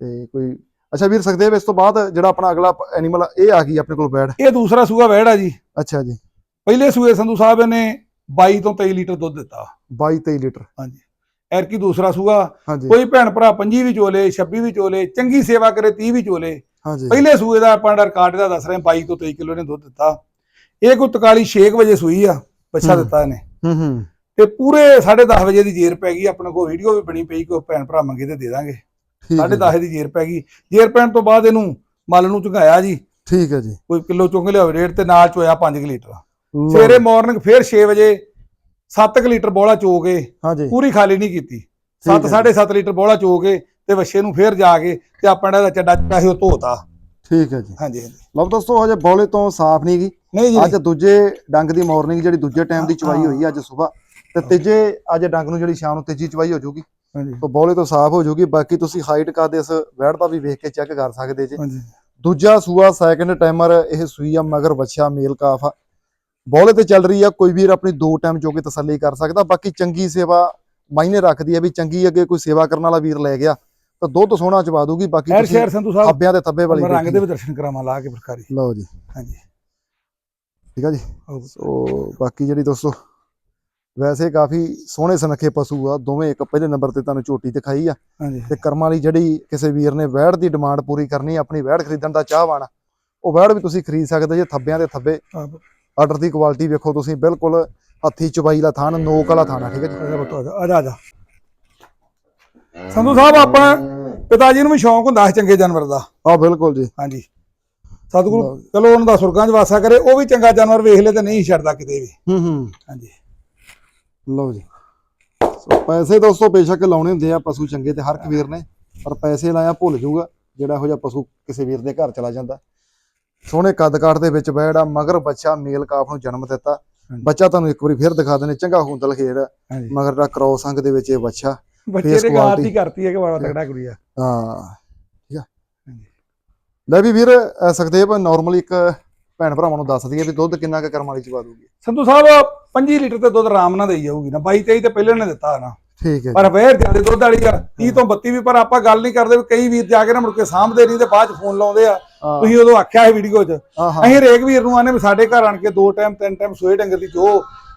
ਤੇ ਕੋਈ ਅੱਛਾ ਵੀਰ ਸਕਦੇ ਇਸ ਤੋਂ ਬਾਅਦ ਜਿਹੜਾ ਆਪਣਾ ਅਗਲਾ ਐਨੀਮਲ ਇਹ ਆ ਗਈ ਆਪਣੇ ਕੋਲ ਬੈਡ ਇਹ ਦੂਸਰਾ ਸੂਆ ਵਹਿੜਾ ਜੀ। ਅੱਛਾ ਜੀ। ਪਹਿਲੇ ਸੂਏ ਸੰਧੂ ਸਾਹਿਬ ਨੇ 22 ਤੋਂ 23 ਲੀਟਰ ਦੁੱਧ ਦਿੱਤਾ। 22 23 ਲੀਟਰ। ਹਾਂਜੀ। ਐਰਕੀ ਦੂਸਰਾ ਸੂਆ? ਹਾਂਜੀ। ਕੋਈ ਭੈਣ ਭਰਾ 25 ਵੀ ਚੋਲੇ 26 ਵੀ ਚੋਲੇ ਚੰਗੀ ਸੇਵਾ ਕਰੇ 30 ਵੀ ਚੋਲੇ। ਹਾਂਜੀ। ਪਹਿਲੇ ਸੂਏ ਦਾ ਆਪਾਂ ਰਿਕਾਰਡ ਦਾ ਦੱਸ ਰਹੇ ਹਾਂ 22 ਤੋਂ 23 ਕਿਲੋ ਨੇ ਦੁੱਧ ਦਿੱਤਾ। ਇਹ ਕੋਈ ਤਕਾਲੀ 6 ਵਜੇ ਸੂਈ ਆ ਬੱਚਾ ਹੂੰ। ਦਿੱਤਾ ਇਹਨੇ। ਹੂੰ ਹੂੰ। ਤੇ ਪੂਰੇ 10:30 ਵਜੇ ਦੀ ਜੇਰ ਪੈ ਗਈ ਆਪਣੇ ਕੋਲ ਵੀਡੀਓ ਵੀ ਬਣੀ ਪਈ ਕੋਈ ਭੈਣ ਭਰਾ ਮੰਗੇ ਤੇ ਦੇ ਦਾਂਗੇ। ਠੀਕ ਹੈ ਜੀ, 10:30 ਦੀ ਜੇਰ ਪੈ ਗਈ। ਜੇਰ ਪੈਣ ਤੋਂ ਬਾਅਦ ਇਹਨੂੰ ਮਲ ਨੂੰ ਝੁਕਾਇਆ ਜੀ। ਠੀਕ ਹੈ ਜੀ। ਕੋਈ ਕਿਲੋ ਚੁੰਗ ਲਿਆਵੇ ਰੇਟ ਤੇ ਨਾਲ ਚੋਇਆ 5 ਲੀਟਰ। ਸਵੇਰੇ ਮਾਰਨਿੰਗ ਫੇਰ 6 ਵਜੇ 7 ਲੀਟਰ ਬੋਲਾ ਚੋ ਕੇ ਹਾਂਜੀ। ਪੂਰੀ ਖਾਲੀ ਨਹੀਂ ਕੀਤੀ। ਠੀਕ 7 ਹੈ। ਜੀ। 7.5 ਲੀਟਰ ਬੋਲਾ ਚੋ ਕੇ ਤੇ ਵੱਛੇ ਨੂੰ ਫੇਰ ਜਾ ਕੇ ਤੇ ਆਪਣਾ ਦਾ ਚੱਡਾ ਚੱਡਾ ਉਹ ਧੋਤਾ। ਠੀਕ ਹੈ ਜੀ। ਹਾਂਜੀ ਲਓ ਦੋਸਤੋ ਹਜੇ ਬੌਲੇ ਤੋਂ ਸਾਫ਼ ਨਹੀਂ ਗਈ ਨਹੀਂ ਜੀ। ਅੱਜ ਦੂਜੇ ਡੰਗ ਦੀ ਮਾਰਨਿੰਗ ਜਿਹੜੀ ਦੂਜੇ ਟਾਈਮ ਦੀ ਚਵਾਈ ਹੋਈ ਅੱਜ ਸਵੇਰ। ਤੇ ਤੀਜੇ ਅੱਜ ਡੰਗ ਨੂੰ ਜਿਹੜੀ ਸ਼ਾਮ ਨੂੰ ਤੀਜੀ ਚਵਾਈ ਹੋ ਜਾਊਗੀ ਹਾਂਜੀ। ਤਾਂ ਬੌਲੇ ਤੋਂ ਸਾਫ਼ ਹੋ ਜਾਊਗੀ ਬਾਕੀ ਤੁਸੀਂ ਹਾਈਟ ਕਾ ਦੇ ਇਸ ਵੈੜ ਦਾ ਵੀ ਵੇਖ ਕੇ ਚੈੱਕ ਕਰ ਸਕਦੇ ਜੇ। ਹਾਂਜੀ। ਦੂਜਾ ਸੂਆ ਸੈਕੰਡ ਟਾਈਮਰ ਇਹ ਸੂਈ ਆ ਮਗਰ ਬੱਚਾ ਮੇਲ ਕਾਫ ਆ। ਬੌਲੇ ਤੇ ਚੱਲ ਰਹੀ ਆ ਕੋਈ ਵੀਰ ਆਪਣੀ ਦੋ ਟਾਈਮ ਜੋ ਕੇ ਤਸੱਲੀ ਕਰ ਸਕਦਾ ਬਾਕੀ ਚੰਗੀ ਸੇਵਾ ਮਾਇਨੇ ਰੱਖਦੀ ਆ ਵੀ ਚੰਗੀ ਅੱਗੇ ਕੋਈ ਸੇਵਾ ਕਰਨ ਵਾਲਾ ਵੀਰ ਲੈ ਗਿਆ ਤਾਂ ਦੁੱਧ ਸੋਹਣਾ ਚਵਾ ਦੂਗੀ ਬਾਕੀ ਐਰ ਤੁਸੀਂ ਸ਼ਹਿਰ ਸੰਧੂ ਸਾਹਿਬ ਥੱਬਿਆਂ ਤੇ ਥੱਬੇ ਵਾਲੀ ਰੰਗ ਦੇ। ਵੀ ਦਰਸ਼ਨ ਕਰਾਵਾਂ ਲਾ ਕੇ ਫਰਕਾਰੀ ਲਓ ਜੀ। ਹਾਂਜੀ। ਠੀਕ ਆ ਜੀ? ਸੋ ਬਾਕੀ ਜਿਹੜੀ ਦੋਸਤੋ ਵੈਸੇ ਕਾਫੀ ਸੋਹਣੇ ਸੁਨੱਖੇ ਪਸ਼ੂ ਆ ਦੋਵੇਂ ਇੱਕ ਪਹਿਲੇ ਨੰਬਰ ਤੇ ਤੁਹਾਨੂੰ ਝੋਟੀ ਦਿਖਾਈ ਆ। ਤੇ ਕਰਮਾਂ ਵਾਲੀ ਜਿਹੜੀ ਕਿਸੇ ਵੀਰ ਨੇ ਵੈੜ ਦੀ ਡਿਮਾਂਡ ਪੂਰੀ ਕਰਨੀ ਆਪਣੀ ਵੈੜ ਖਰੀਦਣ ਦਾ ਚਾਹਵਾਨ ਉਹ ਵੈੜ ਵੀ ਤੁਸੀਂ ਖਰੀਦ ਸਕਦੇ ਜੇ ਥੱਬਿਆਂ ਦੇ ਥੱਬੇ। ਆਰਡਰ ਦੀ ਕੁਆਲਿਟੀ ਵੇਖੋ ਤੁਸੀਂ ਬਿਲਕੁਲ ਹੱਥੀ ਚੁਬਾਈ ਵਾਲਾ ਥਾਨ ਨੋਕ ਵਾਲਾ ਥਾਨ ਠੀਕ ਹੈ ਜੀ? ਆ ਜਾ ਆ ਜਾ। ਸੰਧੂ ਸਾਹਿਬ ਆਪਾਂ ਪਿਤਾ ਜੀ ਨੂੰ ਵੀ ਸ਼ੌਂਕ ਹੁੰਦਾ ਸੀ ਚੰਗੇ ਜਾਨਵਰ ਦਾ। ਆ ਬਿਲਕੁਲ ਜੀ। ਹਾਂਜੀ। ਸਤਿਗੁਰੂ। ਚਲੋ ਉਹਨਾਂ ਦਾ ਸੁਰਗਾਂ 'ਚ ਵਾਸਾ ਕਰੇ ਉਹ ਵੀ ਚੰਗਾ ਜਾਨਵਰ ਵੇਖ ਲੈ ਤੇ ਨਹੀਂ ਛੱਡਦਾ ਕਿਤੇ ਵੀ। ਹੂੰ ਹੂੰ। ਹਾਂਜੀ। ਲਓ ਜੀ। ਸੋ ਪੈਸੇ ਦੋਸਤੋ ਬੇਸ਼ੱਕ ਲਾਉਣੇ ਹੁੰਦੇ ਆ ਪਸ਼ੂ ਚੰਗੇ ਤੇ ਹਰ ਇੱਕ ਵੀਰ ਨੇ ਪਰ ਪੈਸੇ ਲਾਇਆ ਭੁੱਲ ਜਾਊਗਾ ਜਿਹੜਾ ਇਹੋ ਜਿਹਾ ਪਸ਼ੂ ਕਿਸੇ ਵੀਰ ਦੇ ਘਰ ਚਲਾ ਜਾਂਦਾ। ਸੋਹਣੇ ਕੱਦ ਕਾਠ ਦੇ ਵਿੱਚ ਬੈੜਾ ਮਗਰ ਬੱਚਾ ਮੇਲ ਕਾਫ ਨੂੰ ਜਨਮ ਦਿੱਤਾ। ਬੱਚਾ ਤੁਹਾਨੂੰ ਇੱਕ ਵਾਰੀ ਫਿਰ ਦਿਖਾ ਦਿੰਦੇ ਚੰਗਾ ਹੁੰਦਲ ਹਾਂਜੀ। ਮਗਰ ਦਾ ਕ੍ਰੋਸ ਅੰਗ ਦੇ ਵਿੱਚ ਇਹ ਬੱਚਾ ਬੱਚੇ ਦੇ ਗਾਤ ਕਰਤੀ ਹੈ ਕਿ ਬੜਾ ਤਗੜਾ ਕੁੜੀ ਆ। ਹਾਂ ਠੀਕ ਆ। ਹਾਂਜੀ। ਲੈ ਵੀ ਵੀਰ ਸੁਖਦੇਵ ਨਾਰਮਲੀ ਇੱਕ ਭੈਣ ਭਰਾਵਾਂ ਨੂੰ ਦੱਸ ਦਈਏ ਵੀ ਦੁੱਧ ਕਿੰਨਾ ਕੁ ਕਰਮ ਵਾਲੀ ਚ ਪਾ ਦੂਗੀ ਸੰਧੂ ਸਾਹਿਬ 25 ਲੀਟਰ ਤੇ ਦੁੱਧ ਆਰਾਮ ਨਾਲ ਦੇਈ ਜਾਊਗੀ ਨਾ। 22 23 ਤੇ ਪਹਿਲੇ ਨੇ ਦਿੱਤਾ ਨਾ। ਠੀਕ ਹੈ। ਪਰ ਫੇਰ ਜ਼ਿਆਦਾ ਦੁੱਧ ਵਾਲੀ ਆ 30 ਤੋਂ 32 ਵੀ ਪਰ ਆਪਾਂ ਗੱਲ ਨਹੀਂ ਕਰਦੇ ਕਈ ਵੀਰ ਜਾ ਕੇ ਨਾ ਮੁੜ ਕੇ ਸਾਂਭਦੇ ਨਹੀਂ ਤੇ ਬਾਅਦ ਚ ਫੋਨ ਲਾਉਂਦੇ ਆ। ਹਾਂ। ਤੁਸੀਂ ਉਦੋਂ ਆਖਿਆ ਸੀ ਵੀਡੀਓ 'ਚ ਹਾਂ ਹਾਂ। ਅਸੀਂ ਰੇਕ ਵੀਰ ਨੂੰ ਆਨੇ ਵੀ ਸਾਡੇ ਘਰ ਆਣ ਕੇ ਦੋ ਟਾਈਮ ਤਿੰਨ ਟਾਈਮ ਸੋਏ ਡੰਗਰ ਦੀ ਜੋ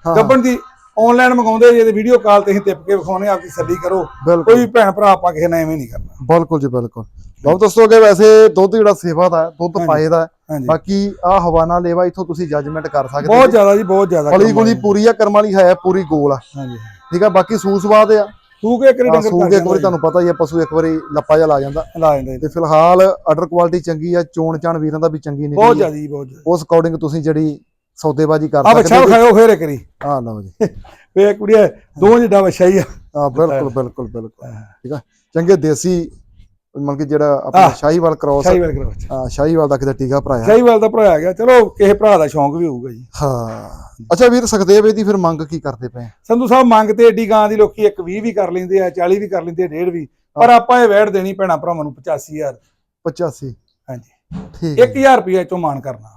ਹਾਂ। ਗੱਬਣ ਦੀ ਆਨਲਾਈਨ ਮੰਗਾਉਂਦੇ ਜੇ ਤੇ ਵੀਡੀਓ ਕਾਲ ਤੇ ਅਸੀਂ ਟਿਪ ਕੇ ਵਿਖਾਉਣੇ ਆਪਦੀ ਸੱਲੀ ਕਰੋ। ਕੋਈ ਭੈਣ ਭਰਾ ਆਪਾਂ ਕਿਸੇ ਨਾਲ ਐਵੇਂ ਨਹੀਂ ਕਰਨਾ। ਬਿਲਕੁਲ ਜੀ ਬਿਲਕੁਲ। ਬਹੁਤ ਦੱਸੋਗੇ ਵੈਸੇ ਦੁੱਧ ਜਿਹੜਾ ਸੇਵਾ ਦਾ ਦੁੱਧ। ਪਾਏ ਦਾ ਬਾਕੀ ਆ ਹਵਾਨਾ ਲੇਵਾ ਇਥੋਂ ਤੁਸੀਂ ਜੱਜਮੈਂਟ ਕਰ ਸਕਦੇ ਬਹੁਤ ਜੀ। ਜ਼ਿਆਦਾ ਜੀ ਬਹੁਤ ਜ਼ਿਆਦਾ ਕੰਮ ਗੁਲੀ। ਪੂਰੀ ਆ ਕਰਮ ਵਾਲੀ ਹੈ ਪੂਰੀ ਗੋਲ ਆ। ਹਾਂਜੀ। ਠੀਕ ਆ ਬਾਕੀ ਸੂਸਵਾਦ ਆ। ਤੂੰ ਕਿ ਕਰੀ ਆਹ ਡੰਗਰ ਸੂਗੇ ਇੱਕ ਵਾਰੀ ਤੁਹਾਨੂੰ ਪਤਾ ਹੀ ਆ ਪਸ਼ੂ ਇੱਕ ਵਾਰੀ ਲੱਪਾ ਜਿਹਾ ਲਾ ਜਾਂਦਾ। ਲਾ ਜਾਂਦਾ ਜੀ। ਤੇ ਫਿਲਹਾਲ ਆਰਡਰ ਕੁਆਲਿਟੀ ਚੰਗੀ ਆ ਚੋਣ ਚਾਣ ਵੀਰਾਂ ਦਾ ਵੀ ਚੰਗੀ ਬਹੁਤ ਨਿਕਲੀ ਆ। ਜ਼ਿਆਦਾ ਜੀ ਬਹੁਤ ਜ਼ਿਆਦਾ। ਉਸ ਅਕੋਰਡਿੰਗ ਤੁਸੀਂ ਜਿਹੜੀ ਸੌਦੇਬਾਜ਼ੀ ਕਰ ਆ ਬੱਚਾ ਸਕਦੇ ਜੀ ਵਿਖਾਇਓ ਫੇਰ ਕਰੀ ਆ ਲਓ ਜੀ। ਵੇ ਕੁੜੀਏ ਦੋ ਜਿੱਡਾ ਬੱਚਾ ਹੀ ਆ। ਆ ਬਿਲਕੁਲ ਬਿਲਕੁਲ ਬਿਲਕੁਲ। ਠੀਕ ਆ? ਚੰਗੇ ਦੇਸੀ ਮਤਲਬ ਕਿ ਜਿਹੜਾ ਆਪਣਾ ਸ਼ਾਹੀਵਾਲ ਕ੍ਰੋਸ ਸ਼ਾਹੀਵਾਲ ਕਰੋ ਬੱਚਾ ਹਾਂ ਸ਼ਾਹੀਵਾਲ ਦਾ ਕਿਤੇ ਟੀਕਾ ਭਰਾਇਆ। ਸ਼ਾਹੀਵਾਲ ਦਾ ਭਰਾ ਆ ਗਿਆ। ਚਲੋ ਕਿਸੇ ਭਰਾ ਦਾ ਸ਼ੌਂਕ ਵੀ ਹੋਊਗਾ ਜੀ। ਹਾਂ। ਅੱਛਾ ਵੀਰ ਸੁਖਦੇਵ ਇਹਦੀ ਫਿਰ ਮੰਗ ਕੀ ਕਰਦੇ ਪਏ? ਸੰਧੂ ਸਾਹਿਬ ਮੰਗ ਤੇ ਏਡੀ ਗਾਂ ਦੀ ਲੋਕੀ ਇੱਕ 20 ਵੀ ਕਰ ਲੈਂਦੇ ਆ 40 ਵੀ ਕਰ ਲੈਂਦੇ ਆ ਡੇਢ ਵੀ। ਪਰ ਆਪਾਂ ਇਹ ਵੈੜ ਦੇਣੀ ਭੈਣਾ ਭਰਾਵਾਂ ਨੂੰ 85000 85 ਹਾਂਜੀ। ਠੀਕ ਹੈ 1000 ਰੁਪਏ ਚੋਂ ਮਾਨ ਕਰਨਾ।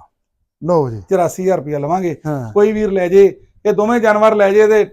ਲਓ ਜੀ। 84000 ਰੁਪਏ ਲਵਾਂਗੇ। ਕੋਈ ਵੀਰ ਲੈ ਜੇ ਇਹ ਦੋਵੇਂ ਜਾਨਵਰ ਲੈ ਜੇ ਤੇ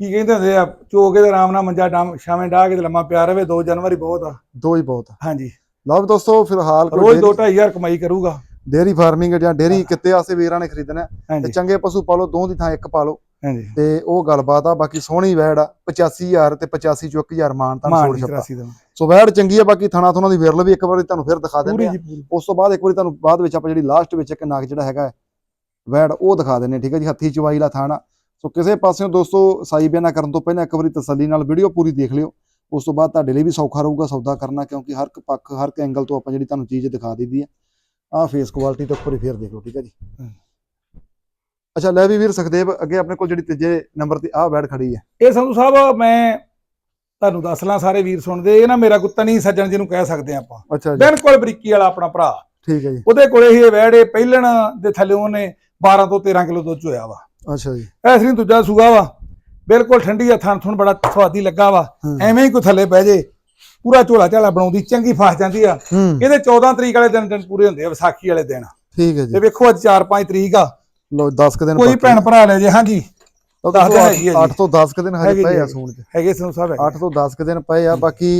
ਕੀ ਕਹਿੰਦੇ ਹੁੰਦੇ ਆ ਚੋਕੇ ਦੇ ਆਰਾਮ ਨਾਲ ਮੰਜਾ ਡਾਮ ਛਾਵੇਂ ਡਾਹ ਕੇ ਤੇ ਲੰਮਾ ਪਿਆ ਰਵੇ ਦੋ ਜਾਨਵਰ ਹੀ ਬਹੁਤ ਆ। ਦੋ ਹੀ ਬਹੁਤ ਆ। ਹਾਂਜੀ। ਲਓ ਵੀ ਦੋਸਤੋ ਫਿਲਹਾਲ ਕੋਈ ਰੋਜ਼ 2-2500 ਕਮਾਈ ਕਰੂਗਾ। ਡੇਰੀ ਫਾਰਮਿੰਗ ਜਾਂ ਡੇਰੀ ਕਿੱਤੇ ਵਾਸਤੇ ਵੀਰਾਂ ਨੇ ਖਰੀਦਣਾ ਤੇ ਚੰਗੇ ਪਸ਼ੂ ਪਾਲੋ ਦੋ ਦੀ ਥਾਂ ਇੱਕ ਪਾਲੋ। ਹਾਂਜੀ। ਤੇ ਉਹ ਗੱਲਬਾਤ ਆ ਬਾਕੀ ਸੋਹਣੀ ਵੈੜ ਆ 85000 ਤੇ 85 ਚੋਂ 1000 ਮਾਨ ਤਾਂ ਦੀ ਛੱਪਾ। 83 ਦਾ ਸੋ ਵੈੜ ਚੰਗੀ ਆ ਬਾਕੀ ਥਣਾ ਥੁਣਾ ਦੀ ਵਿਰਲ ਵੀ ਇੱਕ ਵਾਰੀ ਤੁਹਾਨੂੰ ਫਿਰ ਦਿਖਾ ਦਿੰਦੇ ਆ। ਉਸ ਤੋਂ ਬਾਅਦ ਇੱਕ ਵਾਰੀ ਤੁਹਾਨੂੰ ਬਾਅਦ ਵਿੱਚ ਆਪਾਂ ਜਿਹੜੀ ਲਾਸਟ ਵਿੱਚ ਇੱਕ ਨਾਗ ਜਿਹੜਾ ਹੈਗਾ ਵੈੜ ਉਹ ਦਿਖਾ ਦਿੰਨੇ ਠੀਕ ਹੈ ਜੀ? ਹੱਥੀ ਚਵਾਈ ਲਾ ਥਾਣਾ। ਸੋ ਕਿਸੇ ਪਾਸਿਓਂ ਦੋਸਤੋ ਸਾਈ ਬਿਆਨਾ ਕਰਨ ਤੋਂ ਪਹਿਲਾਂ ਇੱਕ ਵਾਰੀ ਤਸੱਲੀ ਨਾਲ ਵੀਡੀਓ ਪੂਰੀ ਦੇਖ ਲਿਓ। ਉਸ ਤੋਂ ਬਾਅਦ ਤੁਹਾਡੇ ਲਈ ਵੀ ਸੌਖਾ ਰਹੂਗਾ ਸੌਦਾ ਕਰਨਾ ਕਿਉਂਕਿ ਹਰ ਇੱਕ ਪੱਖ ਹਰ ਇੱਕ ਐਂਗਲ ਤੋਂ ਆਪਾਂ ਜਿਹੜੀ ਤੁਹਾਨੂੰ ਚੀਜ਼ ਦਿਖਾ ਦਿੱਤੀ ਆ ਆਹ ਫੇਸ ਕੁਆਲਿਟੀ ਤੋਂ ਉੱਪਰ ਹੀ ਫੇਰ ਦੇਖ ਲਓ ਠੀਕ ਹੈ ਜੀ। ਅੱਛਾ ਲੈ ਵੀ ਵੀਰ ਸੁਖਦੇਵ ਅੱਗੇ ਆਪਣੇ ਕੋਲ ਜਿਹੜੀ ਤੀਜੇ ਨੰਬਰ ਤੇ ਆਹ ਵੈੜ ਖੜੀ ਹੈ ਇਹ ਸੰਧੂ ਸਾਹਿਬ ਮੈਂ ਤੁਹਾਨੂੰ ਦੱਸ ਲਾਂ ਸਾਰੇ ਵੀਰ ਸੁਣਦੇ ਇਹ ਨਾ ਮੇਰਾ ਗੁੱਤਾ ਨਹੀਂ ਸੱਜਣ ਜਿਹਨੂੰ ਕਹਿ ਸਕਦੇ ਆਪਾਂ। ਅੱਛਾ ਜੀ। ਬਿਲਕੁਲ ਬਰੀਕੀ ਵਾਲਾ ਆਪਣਾ ਭਰਾ। ਠੀਕ ਹੈ ਜੀ। ਉਹਦੇ ਕੋਲੇ ਇਹ ਵੈੜੇ ਪਹਿਲਣ ਦੇ ਥੱਲੇ ਉਹਨੇ 12 ਤੋਂ 13 ਕਿਲੋ ਦੁੱਧ ਚੋਇਆ ਵਾ। ਅੱਛਾ ਜੀ। ਐਸ ਨਹੀਂ ਦੂਜਾ ਸੂਗਾ ਵਾ। ਬਿਲਕੁਲ ਠੰਡੀ ਆ ਥਣ ਥੁਣ ਬੜਾ ਸਵਾਦੀ ਲੱਗਾ ਵਾ। ਐਵੇਂ ਹੀ ਕੋਈ ਥੱਲੇ ਬਹਿ ਜੇ ਪੂਰਾ ਝੋਲਾ ਝਾਲਾ ਬਣਾਉਂਦੀ ਚੰਗੀ ਫਸ ਜਾਂਦੀ ਆ। ਇਹਦੇ 14 ਤਰੀਕ ਵਾਲੇ ਦਿਨ ਦਿਨ ਪੂਰੇ ਹੁੰਦੇ ਆ ਵਿਸਾਖੀ ਵਾਲੇ ਦਿਨ। ਠੀਕ ਹੈ ਤੇ ਜੀ ਵੇਖੋ ਅੱਜ 4-5 ਤਰੀਕ ਆ। ਲੋ 10 ਕ ਦਿਨ ਕੋਈ ਭੈਣ ਭਰਾ ਲੈ ਜੇ ਹਾਂਜੀ। ਦੱਸ ਦਿਨ ਹੈਗੀ ਆ ਜੀ। 8 ਤੋਂ 10 ਕ ਦਿਨ ਹਜੇ ਪਏ ਆ। ਸੂਣ ਚ। ਹੈਗੇ ਸੰਧੂ ਸਾਹਿਬ। ਹੈਗੇ। 8 ਤੋਂ 10 ਕ ਦਿਨ ਪਏ ਆ ਬਾਕੀ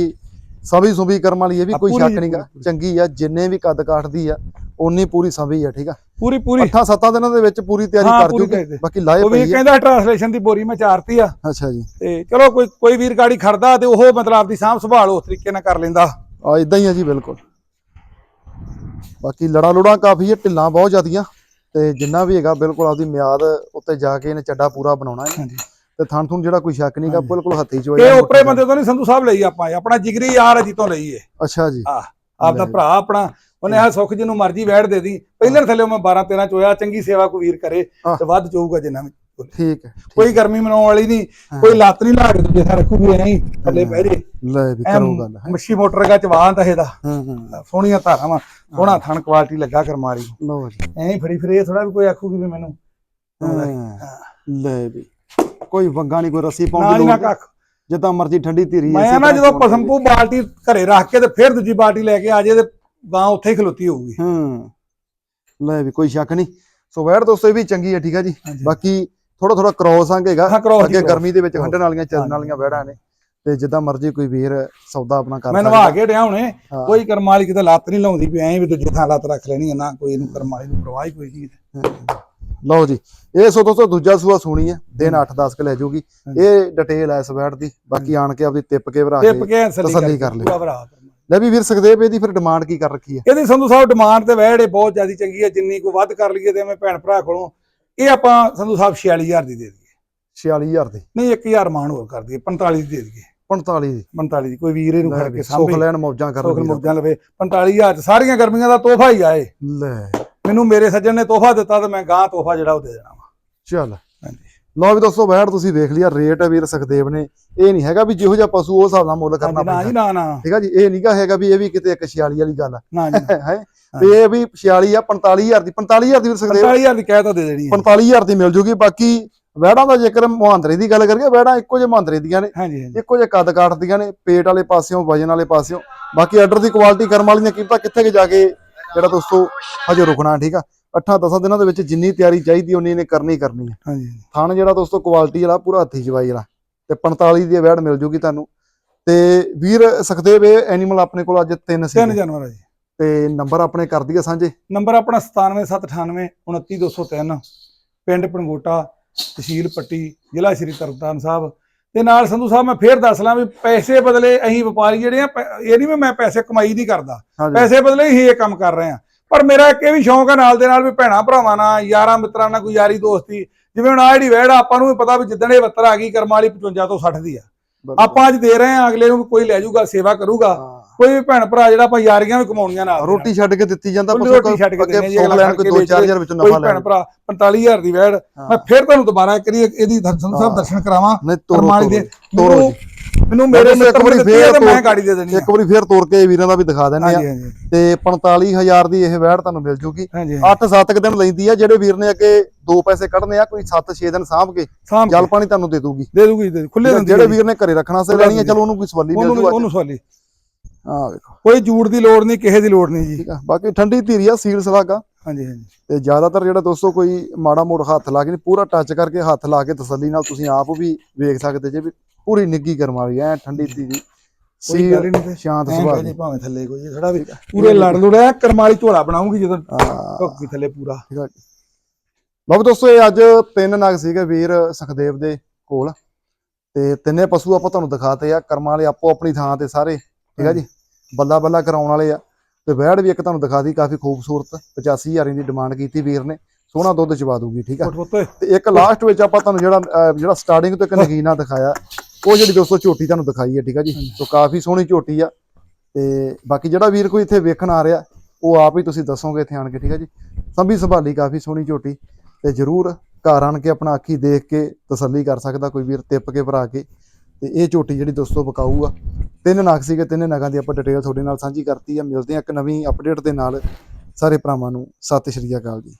ਸਭੀ ਸੁਭੀ ਕਰਮ ਵਾਲੀ ਇਹ ਵੀ ਕੋਈ ਸ਼ੱਕ ਨਹੀਂਗਾ। ਚੰਗੀ ਆ ਜਿੰਨੇ ਵੀ ਕੱਦ ਕਾਟਦੀ ਆ ਉਨੀ ਪੂਰੀ ਸਭੀ ਆ ਠੀਕ ਆ? ਪੂਰੀ ਪੂਰੀ। 8-7 ਦਿਨਾਂ ਦੇ ਵਿੱਚ ਪੂਰੀ ਤਿਆਰੀ ਕਰ ਜੂਗੀ। ਬਾਕੀ ਲਾਏ ਉਹ ਵੀ ਪਈ ਕਹਿੰਦਾ ਟ੍ਰਾਂਸਲੇਸ਼ਨ ਦੀ ਬੋਰੀ ਮੈਂ ਚਾਰਤੀ ਆ। ਅੱਛਾ ਜੀ। ਤੇ ਚਲੋ ਕੋਈ ਕੋਈ ਵੀਰ ਗਾੜੀ ਖੜਦਾ ਤੇ ਉਹ ਮਤਲਬ ਆਪਦੀ ਸਾਂਭ ਸੰਭਾਲ ਉਸ ਤਰੀਕੇ ਨਾਲ ਕਰ ਲੈਂਦਾ। ਆ ਇਦਾਂ ਹੀ ਆ ਜੀ ਬਿਲਕੁਲ। ਬਾਕੀ ਲੜਾ ਲੁੜਾ ਕਾਫੀ ਹੈ ਢਿੱਲਾਂ ਬਹੁਤ ਜ਼ਿਆਦੀਆਂ। ਤੇ ਜਿੰਨਾ ਵੀ ਹੈਗਾ ਬਿਲਕੁਲ ਆਪਦੀ ਮਿਆਦ ਉੱਤੇ ਜਾ ਕੇ ਇਹਨੇ ਚੱਡਾ ਪੂਰਾ ਬਣਾਉਣਾ ਹੈ। ਹਾਂਜੀ। ਤੇ ਥਣ ਥੁਣ ਜਿਹੜਾ ਕੋਈ ਸ਼ੱਕ ਨਹੀਂਗਾ। ਬਿਲਕੁਲ ਹੱਥੀ ਚ ਇਹ ਉਪਰੇ ਬੰਦੇ ਤੋਂ ਨਹੀਂ ਸੰਧੂ ਸਾਹਿਬ ਲਈ ਆਪਾਂ ਇਹ ਆਪਣਾ ਜਿਗਰੀ ਯਾਰ ਅਜੀ ਤੋਂ ਲਈ ਏ। ਅੱਛਾ ਜੀ। ਆਪਦਾ ਲੈ। ਭਰਾ ਆਪਣਾ ਉਹਨੇ ਆ ਸੁੱਖ ਜਿਹਨੂੰ ਮਰਜ਼ੀ ਵੈੜ ਦੇ ਦੀ। ਪਹਿਲਾਂ ਥੱਲੇ ਮੈਂ 12 13 ਚੋਇਆ ਚੰਗੀ ਸੇਵਾ ਕੋਈ ਵੀਰ ਕਰੇ। ਤੇ ਵੱਧ ਚੋਊਗਾ ਜਿੰਨਾ ਵੀ ਠੀਕ ਹੈ। ਕੋਈ ਗਰਮੀ ਮਨਾਉਣ ਵਾਲੀ ਨਹੀਂ ਹਾਂ। ਕੋਈ ਲੱਤ ਨਹੀਂ ਲਾ ਕੇ ਦੂਜੇ ਥਾਂ ਰੱਖੂਗੀ ਐਂ ਹੀ ਥੱਲੇ ਬਹਿ ਜੇ। ਲੈ ਵੀ ਕਰੋ ਗੱਲ ਹੈ। ਮੱਛੀ ਮੋਟਰ ਦਾ ਚਵਾਨ ਤਾਂ ਇਹਦਾ। ਹੂੰ ਹੂੰ। ਸੋਹਣੀਆਂ ਧਾਰਾਂ ਵਾ ਸੋਹਣਾ ਥਣ ਕੁਆਲਿਟੀ ਲੱਗਾ ਕਰਮਾਰੀ। ਲਓ ਜੀ। ਐਂ ਹੀ ਫੜੀ ਫਿਰੇ ਥੋੜਾ ਵੀ ਕੋਈ ਆਖੂਗੀ ਵੀ ਮੈਨੂੰ। ਹਾਂ। ਲੈ ਵੀ। ਕੋਈ ਵੰਗਾ ਨਹੀਂ ਕੋਈ ਰੱਸੀ ਪਾਉਣ ਦੀ ਨਾ ਲੋੜ ਕੱਖ। ਜਿੱਦਾਂ ਮਰਜ਼ੀ ਠੰਡੀ ਧੀਰੀ ਮੈਂ ਨਾ ਜਦੋਂ ਪਸੰਪੂ ਬਾਲਟੀ ਘਰੇ ਰੱਖ ਕੇ ਤੇ ਫਿਰ ਦੂਜੀ ਬਾਲਟੀ ਲੈ ਕੇ ਆ ਜੇ ਤੇ ਗਾਂ ਉੱਥੇ ਹੀ ਖਲੋਤੀ ਹੋਊਗੀ। ਹੂੰ। ਲੈ ਵੀ ਕੋਈ ਸ਼ੱਕ ਨਹੀਂ। ਸੋ ਵੈੜ ਦੋਸਤੋ ਇਹ ਵੀ ਚੰਗੀ ਹੈ ਠੀਕ ਹੈ ਜੀ। ਬਾਕੀ ਥੋੜਾ ਥੋੜਾ ਕ੍ਰੋਸ ਹੀ ਅੱਗੇ। ਗਰਮੀ ਦੇ ਵਿੱਚ। ਹੰਡਣ ਵਾਲੀਆਂ ਚੱਲਣ। ਵਾਲੀਆਂ ਵੈੜਾਂ ਨੇ। ਤੇ ਜਿੱਦਾਂ ਮਰਜ਼ੀ ਕੋਈ ਵੀਰ ਸੌਦਾ ਆਪਣਾ ਕਰ ਮੈਂ ਨਵਾ ਕੇ ਡਿਆ ਹੁਣੇ। ਕੋਈ ਕਰਮ ਵਾਲੀ ਕਿਤੇ ਲੱਤ ਨਹੀਂ ਲਾਉਂਦੀ ਵੀ ਐਂ ਵੀ ਦੂਜੇ ਥਾਂ ਲੱਤ ਰੱਖ ਲੈਣੀ ਨਾ ਕੋਈ ਇਹਨੂੰ ਕਰਮ ਵਾਲੀ ਨੂੰ ਪਰਵਾਹ ਹੀ ਕੋਈ ਨਹੀਂ ਲਓ ਜੀ ਇਹ ਸੋ ਦੋਸਤੋ ਦੂਜਾ ਸੂਆ ਸੁਣੀ ਹੈ ਦਿਨ 8-10 ਕ ਲੈ ਜਾਊਗੀ। ਇਹ ਡਿਟੇਲ ਇਸ ਵੈੜ ਦੀ ਬਾਕੀ ਆਣ ਕੇ ਆਪਦੀ ਟਿਪ ਕੇ ਭਰਾ ਕੇ ਤਸੱਲੀ ਕਰ ਕਰ ਲਿਓ। ਲੈ ਵੀ ਵੀਰ ਸੁਖਦੇਵ ਇਹਦੀ ਫਿਰ ਡਿਮਾਂਡ ਕੀ ਕਰ ਰੱਖੀ ਹੈ? ਇਹਦੀ ਸੰਧੂ ਸਾਹਿਬ ਡਿਮਾਂਡ ਤੇ ਵੈੜ ਇਹ ਬਹੁਤ ਜ਼ਿਆਦਾ ਚੰਗੀ ਹੈ ਜਿੰਨੀ ਕੋ ਵੱਧ ਕਰ ਲਈਏ ਤੇ ਐਵੇਂ ਭੈਣ ਭਰਾ ਕੋਲੋਂ ਇਹ ਆਪਾਂ ਸੰਧੂ ਸਾਹਿਬ 46000 ਦੀ ਦੇ ਦਈਏ। 46000 ਦੀ? ਨਹੀਂ 1000 ਮਾਨ ਹੋਰ ਕਰ ਦਈਏ 45 ਦੀ ਦੇ ਦਈਏ। 45 ਦੀ? 45 ਦੀ ਕੋਈ ਵੀਰ ਇਹਨੂੰ ਫੜ ਕੇ ਸੁਖ ਲੈਣ ਮੌਜਾਂ ਸੁਖ ਕਰਨ ਮੁਕਜਾਂ ਲਵੇ 45000 ਚ ਸਾਰੀਆਂ ਗਰਮੀਆਂ ਦਾ ਤੋਹਫਾ ਹੀ ਆਏ ਲੈ। ਮੈਨੂੰ ਮੇਰੇ ਸੱਜਣ ਨੇ ਤੋਹਫਾ ਦਿੱਤਾ ਤੇ ਮੈਂ ਗਾਂ ਤੋਹਫਾ ਜਿਹੜਾ ਉਹ ਦੇ ਦੇਣਾ ਵਾ। ਚੱਲ। ਹਾਂਜੀ। ਲਓ ਵੀ ਦੋਸਤੋ ਵੈੜ ਤੁਸੀਂ ਵੇਖ ਲਿਆ ਰੇਟ ਹੈ ਵੀਰ ਸੁਖਦੇਵ ਨੇ। ਇਹ ਨਹੀਂ ਹੈਗਾ ਵੀ ਜਿਹੋ ਜਿਹਾ ਪਸ਼ੂ ਉਸ ਹਿਸਾਬ ਨਾਲ ਮੁੱਲ ਕਰਨਾ ਨਾ ਜੀ ਪੈਂਦਾ। ਨਾ ਨਾ। ਠੀਕ ਆ ਜੀ ਇਹ ਨਹੀਂਗਾ ਹੈਗਾ ਵੀ ਇਹ ਵੀ ਕਿਤੇ ਇੱਕ 46 ਵਾਲੀ ਗੱਲ ਨਾ ਜੀ ਹੈ? ਤੇ ਇਹ ਵੀ 46 ਆ 45000 ਦੀ। 45000 ਦੀ ਵੀਰ ਸੁਖਦੇਵ? 45000 ਦੀ ਕਹਿ ਤਾਂ ਦੇ ਦੇਣੀ ਹੈ 45000 ਦੀ ਮਿਲ ਜੂਗੀ। ਬਾਕੀ ਵੈੜਾਂ ਦਾ ਜੇਕਰ ਮੁਹਾਂਦਰੇ ਦੀ ਗੱਲ ਕਰੀਏ ਵੈੜਾਂ ਇੱਕੋ ਜਿਹੇ ਮੁਹਾਂਦਰੇ ਦੀਆਂ ਨੇ। ਹਾਂਜੀ ਹਾਂਜੀ। ਇੱਕੋ ਜਿਹੇ ਕੱਦ ਕਾਠ ਦੀਆਂ ਨੇ ਪੇਟ ਵਾਲੇ ਪਾਸਿਓਂ ਵਜਨ ਵਾਲੇ ਪਾਸਿਓਂ। ਬਾਕੀ ਆਰਡਰ ਦੀ ਕੁਆਲਿਟੀ ਕਰਮ ਵਾਲੀਆਂ ਕੀਮਤਾਂ ਕਿੱਥੇ ਕਿ ਜਾ ਕੇ ਜਿਹੜਾ ਦੋਸਤੋ ਹਜੇ ਰੁਕਣਾ ਠੀਕ ਆ? 8-10 ਦਿਨਾਂ ਦੇ ਵਿੱਚ ਜਿੰਨੀ ਤਿਆਰੀ ਚਾਹੀਦੀ ਉਨੀ ਇਹਨੇ ਕਰਨੀ ਕਰਨੀ ਹੈ। ਹਾਂਜੀ ਥਣ ਜਿਹੜਾ ਦੋਸਤੋ ਕੁਆਲਿਟੀ ਵਾਲਾ ਪੂਰਾ ਹੱਥੀ ਜਵਾਈ ਵਾਲਾ। ਤੇ 45 ਦੀ ਵੈੜ ਮਿਲ ਜੂਗੀ ਤੁਹਾਨੂੰ। ਤੇ ਵੀਰ ਸਖਦੇਵ ਇਹ ਐਨੀਮਲ ਆਪਣੇ ਕੋਲ ਅੱਜ ਤਿੰਨ ਸੀ ਤਿੰਨ ਜਾਨਵਰ ਆ ਜੀ। ਤੇ ਨੰਬਰ ਆਪਣੇ ਕਰ ਦਈਏ ਸਾਂਝੇ। ਨੰਬਰ ਆਪਣਾ 97798 29203 ਪਿੰਡ ਪੰਗੋਟਾ ਤਹਿਸੀਲ ਪੱਟੀ ਜ਼ਿਲ੍ਹਾ ਸ਼੍ਰੀ ਤਰਨਤਾਰਨ ਸਾਹਿਬ। ਤੇ ਨਾਲ ਸੰਧੂ ਸਾਹਿਬ ਮੈਂ ਫੇਰ ਦੱਸ ਲਾਂ ਵੀ ਪੈਸੇ ਬਦਲੇ ਅਸੀਂ ਵਪਾਰੀ ਜਿਹੜੇ ਆ ਇਹ ਨਹੀਂ ਮੈਂ ਪੈਸੇ ਕਮਾਈ ਨਹੀਂ ਕਰਦਾ। ਪੈਸੇ ਬਦਲੇ ਹੀ ਇਹ ਕੰਮ ਕਰ ਰਹੇ ਆ। ਪਰ ਮੇਰਾ ਇੱਕ ਇਹ ਵੀ ਸ਼ੌਂਕ ਹੈ ਨਾਲ ਦੇ ਨਾਲ ਵੀ ਭੈਣਾ ਭਰਾਵਾਂ ਨਾਲ ਯਾਰਾਂ ਮਿੱਤਰਾਂ ਨਾਲ ਕੋਈ ਯਾਰੀ ਦੋਸਤੀ। ਜਿਵੇਂ ਹੁਣ ਆ ਜਿਹੜੀ ਵਹਿੜ ਆਪਾਂ ਨੂੰ ਵੀ ਪਤਾ ਵੀ ਜਿੱਦਣ ਇਹ ਵੱਤਰ ਆ ਗਈ ਕਰਮ ਵਾਲੀ 55 ਤੋਂ 60 ਦੀ ਆ। ਆਪਾਂ ਅੱਜ ਦੇ ਰਹੇ ਆ ਅਗਲੇ ਨੂੰ ਕੋਈ ਲੈ ਜਾਊਗਾ ਸੇਵਾ ਕਰੂਗਾ। ਕੋਈ ਵੀ ਭੈਣ ਭਰਾ ਜਿਹੜਾ ਆਪਾਂ ਯਾਰੀਆਂ ਵੀ ਕਮਾਉਣੀਆਂ ਨਾਲ। ਰੋਟੀ ਛੱਡ ਕੇ ਦਿੱਤੀ ਜਾਂਦਾ ਪਸ਼ੂ ਰੋਟੀ ਛੱਡ ਕੇ ਦੇਣੀ ਜੀ, ਅਗਲਾ ਕੋਈ ਕੇ 2-4000 ਵਿੱਚੋਂ ਨਫਾ ਭੈਣ ਲੈਣ। ਭਰਾ 45000 ਦੀ ਵੈੜ। ਮੈਂ ਫਿਰ ਤੁਹਾਨੂੰ ਦੁਬਾਰਾ ਕਰੀ ਇਹਦੀ ਸੰਧੂ ਸਾਹਿਬ। ਦਰਸ਼ਨ ਕਰਾਵਾਂ ਨਹੀਂ ਤੋਰੋ ਕਰਮਾਲੀ ਦੇ ਤੋਰੋ ਮੈਨੂੰ ਮੇਰੇ ਇੱਕ ਮਿੱਤਰ ਵਾਰੀ ਫੇਰ ਮੈਂ ਗਾੜੀ ਦੇ ਦੇਣੀ ਇੱਕ ਵਾਰੀ ਫੇਰ ਤੋਰ ਕੇ ਵੀਰਾਂ ਦਾ ਵੀ ਦਿਖਾ ਦਿੰਦੇ ਆ। ਤੇ 45000 ਦੀ ਇਹ ਵੈੜ ਤੁਹਾਨੂੰ ਮਿਲ ਜੂਗੀ। ਹਾਂਜੀ 8-7 ਕੁ ਦਿਨ ਲੈਂਦੀ ਆ ਜਿਹੜੇ ਵੀਰ ਨੇ ਅੱਗੇ ਦੋ ਪੈਸੇ ਕੱਢਨੇ ਆ ਕੋਈ 7-6 ਦਿਨ ਸਾਂਭ ਕੇ ਜਲ ਪਾਣੀ ਤੁਹਾਨੂੰ ਦੇ ਦੂਗੀ। ਦੇ ਦੂਗੀ ਖੁੱਲੇ ਦਿੰਦੀ ਜਿਹੜੇ। ਵੀਰ ਨੇ ਘਰੇ ਰੱਖਣਾ ਸੇ ਲੈਣੀ ਆ ਚਲੋ ਉਹਨੂੰ ਕੋਈ ਸਵਾਲੀ ਮਿਲ ਜੂਗਾ ਉਹਨੂੰ ਸਵਾਲੀ। ਹਾਂ। ਵੇਖੋ ਕੋਈ ਜੂੜ ਦੀ ਲੋੜ ਨਹੀਂ ਕਿਸੇ ਦੀ ਲੋੜ ਨਹੀਂ ਜੀ। ਠੀਕ ਆ। ਬਾਕੀ ਠੰਡੀ ਧੀਰੀ ਆ ਸੀਲ ਸਲਾਗਾ। ਹਾਂਜੀ ਹਾਂਜੀ। ਤੇ ਜ਼ਿਆਦਾਤਰ ਜਿਹੜਾ ਦੋਸਤੋ ਕੋਈ ਮਾੜਾ ਮੋੜ ਹੱਥ ਲਾ ਕੇ ਨਹੀਂ ਪੂਰਾ ਟੱਚ ਕਰਕੇ ਹੱਥ ਲਾ ਕੇ ਤਸੱਲੀ ਨਾਲ ਤੁਸੀਂ ਆਪ ਵੀ ਵੇਖ ਸਕਦੇ ਜੇ ਵੀ ਪੂਰੀ ਨਿੱਗੀ ਕਰਮ ਵਾਲੀ ਐ ਠੰਡੀ ਧੀਰੀ। ਤੇ। ਸ਼ਾਂਤ ਸੁਭਾਅ ਦੀ। ਭਾਵੇਂ ਥੱਲੇ ਕੋਈ ਥੋੜਾ ਵੀ ਪੂਰੇ ਲੜ ਲੁੜਿਆ ਕਰਮਾਲੀ ਝੋਲਾ ਬਣਾਉਂਗੀ ਜਦੋਂ ਢੁੱਕੀ ਥੱਲੇ ਪੂਰਾ। ਲਓ ਦੋਸਤੋ ਇਹ ਅੱਜ ਤਿੰਨ ਨਗ ਸੀਗੇ ਵੀਰ ਸੁਖਦੇਵ ਦੇ ਕੋਲ। ਤੇ ਤਿੰਨੇ ਪਸ਼ੂ ਆਪਾਂ ਤੁਹਾਨੂੰ ਦਿਖਾਤੇ ਆ ਕਰਮਾਂ ਵਾਲੇ ਆਪੋ ਆਪਣੀ ਥਾਂ ਤੇ ਸਾਰੇ। ਠੀਕ ਆ ਜੀ। ਬੱਲਾ ਬੱਲਾ ਕਰਾਉਣ ਵਾਲੇ ਆ। ਤੇ ਵੈੜ ਵੀ ਇੱਕ ਤੁਹਾਨੂੰ ਦਿਖਾਤੀ ਕਾਫੀ ਖੂਬਸੂਰਤ 85000 ਦੀ ਡਿਮਾਂਡ ਕੀਤੀ ਵੀਰ ਨੇ। ਸੋਹਣਾ ਦੁੱਧ ਚਵਾ ਦੂਗੀ ਠੀਕ ਆ? ਤੇ ਇੱਕ ਲਾਸਟ ਵਿੱਚ ਆਪਾਂ ਤੁਹਾਨੂੰ ਜਿਹੜਾ ਜਿਹੜਾ ਸਟਾਰਟਿੰਗ ਤੋਂ ਇੱਕ ਨਗੀਨਾ ਦਿਖਾਇਆ ਉਹ ਜਿਹੜੀ ਦੋਸਤੋ ਝੋਟੀ ਤੁਹਾਨੂੰ ਦਿਖਾਈ ਹੈ ਠੀਕ ਆ ਜੀ? ਸੋ ਕਾਫੀ ਸੋਹਣੀ ਝੋਟੀ ਆ। ਤੇ ਬਾਕੀ ਜਿਹੜਾ ਵੀਰ ਕੋਈ ਇੱਥੇ ਵੇਖਣ ਆ ਰਿਹਾ ਉਹ ਆਪ ਹੀ ਤੁਸੀਂ ਦੱਸੋਗੇ ਇੱਥੇ ਆਣ ਕੇ ਠੀਕ ਆ ਜੀ? ਸੰਭੀ ਸੰਭਾਲੀ ਕਾਫੀ ਸੋਹਣੀ ਝੋਟੀ। ਤੇ ਜਰੂਰ ਘਰ ਆਣ ਕੇ ਆਪਣਾ ਅੱਖੀ ਦੇਖ ਕੇ ਤਸੱਲੀ ਕਰ ਸਕਦਾ ਕੋਈ ਵੀਰ ਤਿੱਪ ਕੇ ਭਰਾ ਕੇ। ਤੇ ਇਹ ਝੋਟੀ ਜਿਹੜੀ ਦੋਸਤੋ ਬਕਾਊ ਆ ਤਿੰਨ ਨਗ ਸੀਗੇ, ਤਿੰਨ ਨਗਾਂ ਦੀ ਆਪਾਂ ਡਿਟੇਲ ਤੁਹਾਡੇ ਨਾਲ ਸਾਂਝੀ ਕਰਤੀ ਆ। ਮਿਲਦੇ ਆ ਇੱਕ ਨਵੀਂ ਅਪਡੇਟ ਦੇ ਨਾਲ। ਸਾਰੇ ਭਰਾਵਾਂ ਨੂੰ ਸਤਿ ਸ਼੍ਰੀ ਅਕਾਲ ਜੀ।